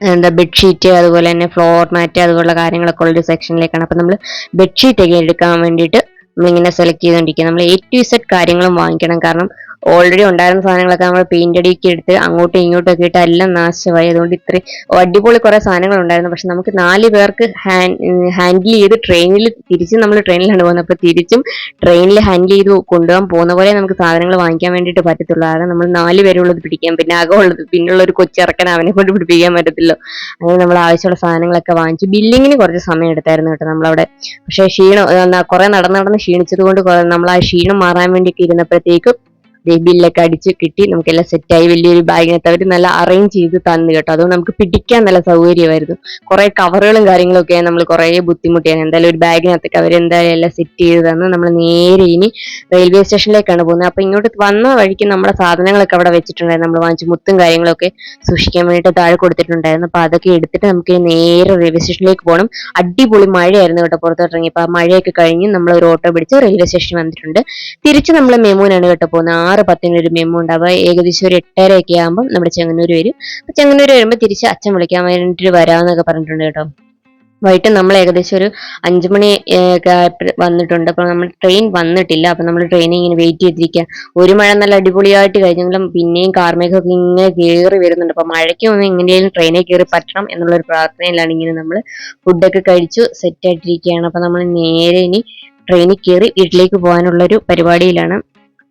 എന്താ ബെഡ്ഷീറ്റ് അതുപോലെ തന്നെ ഫ്ലോർ മാറ്റ് അതുപോലുള്ള കാര്യങ്ങളൊക്കെ ഉള്ള ഒരു സെക്ഷനിലേക്കാണ് അപ്പൊ നമ്മൾ ബെഡ്ഷീറ്റ് ഒക്കെ എടുക്കാൻ വേണ്ടിയിട്ട് നമ്മളിങ്ങനെ സെലക്ട് ചെയ്തുകൊണ്ടിരിക്കുക നമ്മൾ എ ടു സെറ്റ് കാര്യങ്ങളും വാങ്ങിക്കണം. കാരണം ഓൾറെഡി ഉണ്ടായിരുന്ന സാധനങ്ങളൊക്കെ നമ്മൾ പെയിന്റ് അടിക്ക് എടുത്ത് അങ്ങോട്ടും ഇങ്ങോട്ടും ഒക്കെ ഇട്ട് എല്ലാം നാശമായി. അതുകൊണ്ട് ഇത്രയും അടിപൊളി കുറെ സാധനങ്ങൾ ഉണ്ടായിരുന്നു. പക്ഷെ നമുക്ക് നാല് പേർക്ക് ഹാൻഡിൽ ചെയ്ത് ട്രെയിനിൽ തിരിച്ചും നമ്മൾ ട്രെയിനിലാണ് പോകുന്നത്. അപ്പൊ തിരിച്ചും ട്രെയിനിൽ ഹാൻഡിൽ ചെയ്ത് കൊണ്ടുപോകാൻ പോകുന്ന പോലെ നമുക്ക് സാധനങ്ങൾ വാങ്ങിക്കാൻ വേണ്ടിയിട്ട് പറ്റത്തുള്ളൂ. കാരണം നമ്മൾ നാല് പേരുള്ളത് പിടിക്കാം പിന്നെ അകമുള്ളത് പിന്നുള്ള ഒരു കൊച്ചിറക്കാൻ അവനെ കൊണ്ട് പിടിപ്പിക്കാൻ പറ്റത്തില്ലോ. അങ്ങനെ നമ്മൾ ആവശ്യമുള്ള സാധനങ്ങളൊക്കെ വാങ്ങിച്ചു. ബില്ലിങ്ങിന് കുറച്ച് സമയം എടുത്തായിരുന്നു കേട്ടോ നമ്മളവിടെ. പക്ഷേ ക്ഷീണം കുറെ നടന്ന് നടന്ന് ക്ഷീണിച്ചത് കൊണ്ട് നമ്മൾ ആ ക്ഷീണം മാറാൻ വേണ്ടിയൊക്കെ ഇരുന്നപ്പോഴത്തേക്കും ബില്ലൊക്കെ അടിച്ച് കിട്ടി നമുക്കെല്ലാം സെറ്റായി വലിയൊരു ബാഗിനകത്ത് അവർ നല്ല അറേഞ്ച് ചെയ്ത് തന്നു കേട്ടോ. അതുകൊണ്ട് നമുക്ക് പിടിക്കാൻ നല്ല സൗകര്യമായിരുന്നു. കുറെ കവറുകളും കാര്യങ്ങളൊക്കെ നമ്മൾ കുറേ ബുദ്ധിമുട്ടിയാണ് എന്തായാലും ഒരു ബാഗിനകത്തൊക്കെ അവർ എന്തായാലും എല്ലാം സെറ്റ് ചെയ്ത് തന്നു. നമ്മൾ നേരെ ഇനി റെയിൽവേ സ്റ്റേഷനിലേക്കാണ് പോകുന്നത്. അപ്പൊ ഇങ്ങോട്ട് വന്ന വഴിക്ക് നമ്മുടെ സാധനങ്ങളൊക്കെ അവിടെ വെച്ചിട്ടുണ്ടായിരുന്നു. നമ്മൾ വാങ്ങിച്ച മുത്തും കാര്യങ്ങളൊക്കെ സൂക്ഷിക്കാൻ വേണ്ടിയിട്ട് താഴെ കൊടുത്തിട്ടുണ്ടായിരുന്നു. അപ്പൊ അതൊക്കെ എടുത്തിട്ട് നമുക്ക് നേരെ റെയിൽവേ സ്റ്റേഷനിലേക്ക് പോകണം അടിപൊളി മഴയായിരുന്നു കേട്ടോ പുറത്തോട്ടിറങ്ങി അപ്പൊ ആ മഴയൊക്കെ കഴിഞ്ഞ് നമ്മൾ ഒരു ഓട്ടോ പിടിച്ച് റെയിൽവേ സ്റ്റേഷനിൽ വന്നിട്ടുണ്ട്. തിരിച്ച് നമ്മൾ മെമൂനാണ് കേട്ടോ പോകുന്നത്. ആറ് പത്തിന് ഒരു മെമ്മു ഉണ്ട് അപ്പൊ ഏകദേശം ഒരു എട്ടര ഒക്കെ ആകുമ്പോൾ നമ്മുടെ ചെങ്ങന്നൂർ വരും. അപ്പൊ ചെങ്ങന്നൂർ വരുമ്പോൾ തിരിച്ച് അച്ഛൻ വിളിക്കാൻ വേണ്ടിയിട്ട് വരാമെന്നൊക്കെ പറഞ്ഞിട്ടുണ്ട് കേട്ടോ. വൈകിട്ട് നമ്മൾ ഏകദേശം ഒരു അഞ്ചു മണി ഒക്കെ വന്നിട്ടുണ്ട്. അപ്പോൾ നമ്മൾ ട്രെയിൻ വന്നിട്ടില്ല. അപ്പൊ നമ്മൾ ട്രെയിനിൽ ഇങ്ങനെ വെയിറ്റ് ചെയ്തിരിക്കുക ഒരു മഴ നല്ല അടിപൊളിയായിട്ട് കഴിഞ്ഞെങ്കിലും പിന്നെയും കാർമേഘമൊക്കെ ഇങ്ങനെ കയറി വരുന്നുണ്ട്. അപ്പൊ മഴയ്ക്ക് ഒന്ന് എങ്ങനെയും ട്രെയിനിൽ കയറി പറ്റണം എന്നുള്ളൊരു പ്രാർത്ഥനയിലാണ് ഇങ്ങനെ നമ്മൾ ഫുഡൊക്കെ കഴിച്ചു സെറ്റ് ആയിട്ടിരിക്കുകയാണ് അപ്പൊ നമ്മൾ നേരെ ഇനി ട്രെയിനിൽ കയറി വീട്ടിലേക്ക് പോകാനുള്ളൊരു പരിപാടിയിലാണ്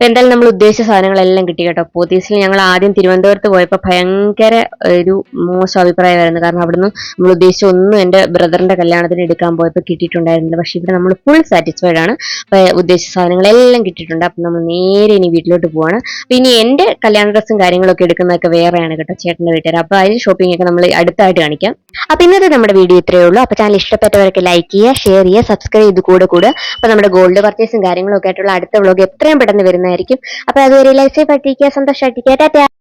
എന്തായാലും നമ്മൾ ഉദ്ദേശിച്ച സാധനങ്ങളെല്ലാം കിട്ടി കേട്ടോ. പോത്തീസിൽ ഞങ്ങൾ ആദ്യം തിരുവനന്തപുരത്ത് പോയപ്പോൾ ഭയങ്കര ഒരു മോശം അഭിപ്രായമായിരുന്നു. കാരണം അവിടുന്ന് നമ്മൾ ഉദ്ദേശിച്ച ഒന്നും എന്റെ ബ്രദറിന്റെ കല്യാണത്തിന് എടുക്കാൻ പോയപ്പോൾ കിട്ടിയിട്ടുണ്ടായിരുന്നില്ല. പക്ഷേ ഇവിടെ നമ്മൾ ഫുൾ സാറ്റിസ്ഫൈഡ് ആണ്. ഉദ്ദേശിച്ച സാധനങ്ങളെല്ലാം കിട്ടിയിട്ടുണ്ട്. അപ്പൊ നമ്മൾ നേരെ ഇനി വീട്ടിലോട്ട് പോവാണ്. അപ്പൊ ഇനി എന്റെ കല്യാണ ഡ്രസ്സും കാര്യങ്ങളൊക്കെ എടുക്കുന്നതൊക്കെ വേറെയാണ് കേട്ടോ ചേട്ടന്റെ വീട്ടുകാർ. അപ്പോൾ അതിന് ഷോപ്പിംഗ് ഒക്കെ നമ്മൾ അടുത്തായിട്ട് കാണിക്കാം. അപ്പൊ ഇന്നത്തെ നമ്മുടെ വീഡിയോ ഇത്രയേ ഉള്ളൂ. അപ്പൊ ചാനൽ ഇഷ്ടപ്പെട്ടവരൊക്കെ ലൈക്ക് ചെയ്യുക ഷെയർ ചെയ്യുക സബ്സ്ക്രൈബ് ചെയ്ത് കൂടെ കൂടെ അപ്പൊ നമ്മുടെ ഗോൾഡ് പർച്ചേസും കാര്യങ്ങളും ഒക്കെ ആയിട്ടുള്ള അടുത്ത വ്ളോഗ് എത്രയും പെട്ടെന്ന് വരുന്നതായിരിക്കും. അപ്പൊ അതുവരെ ലൈഫ് സേഫ് ആയിട്ടിരിക്കുക സന്തോഷമായിട്ടിരിക്കുക. ടാറ്റാ.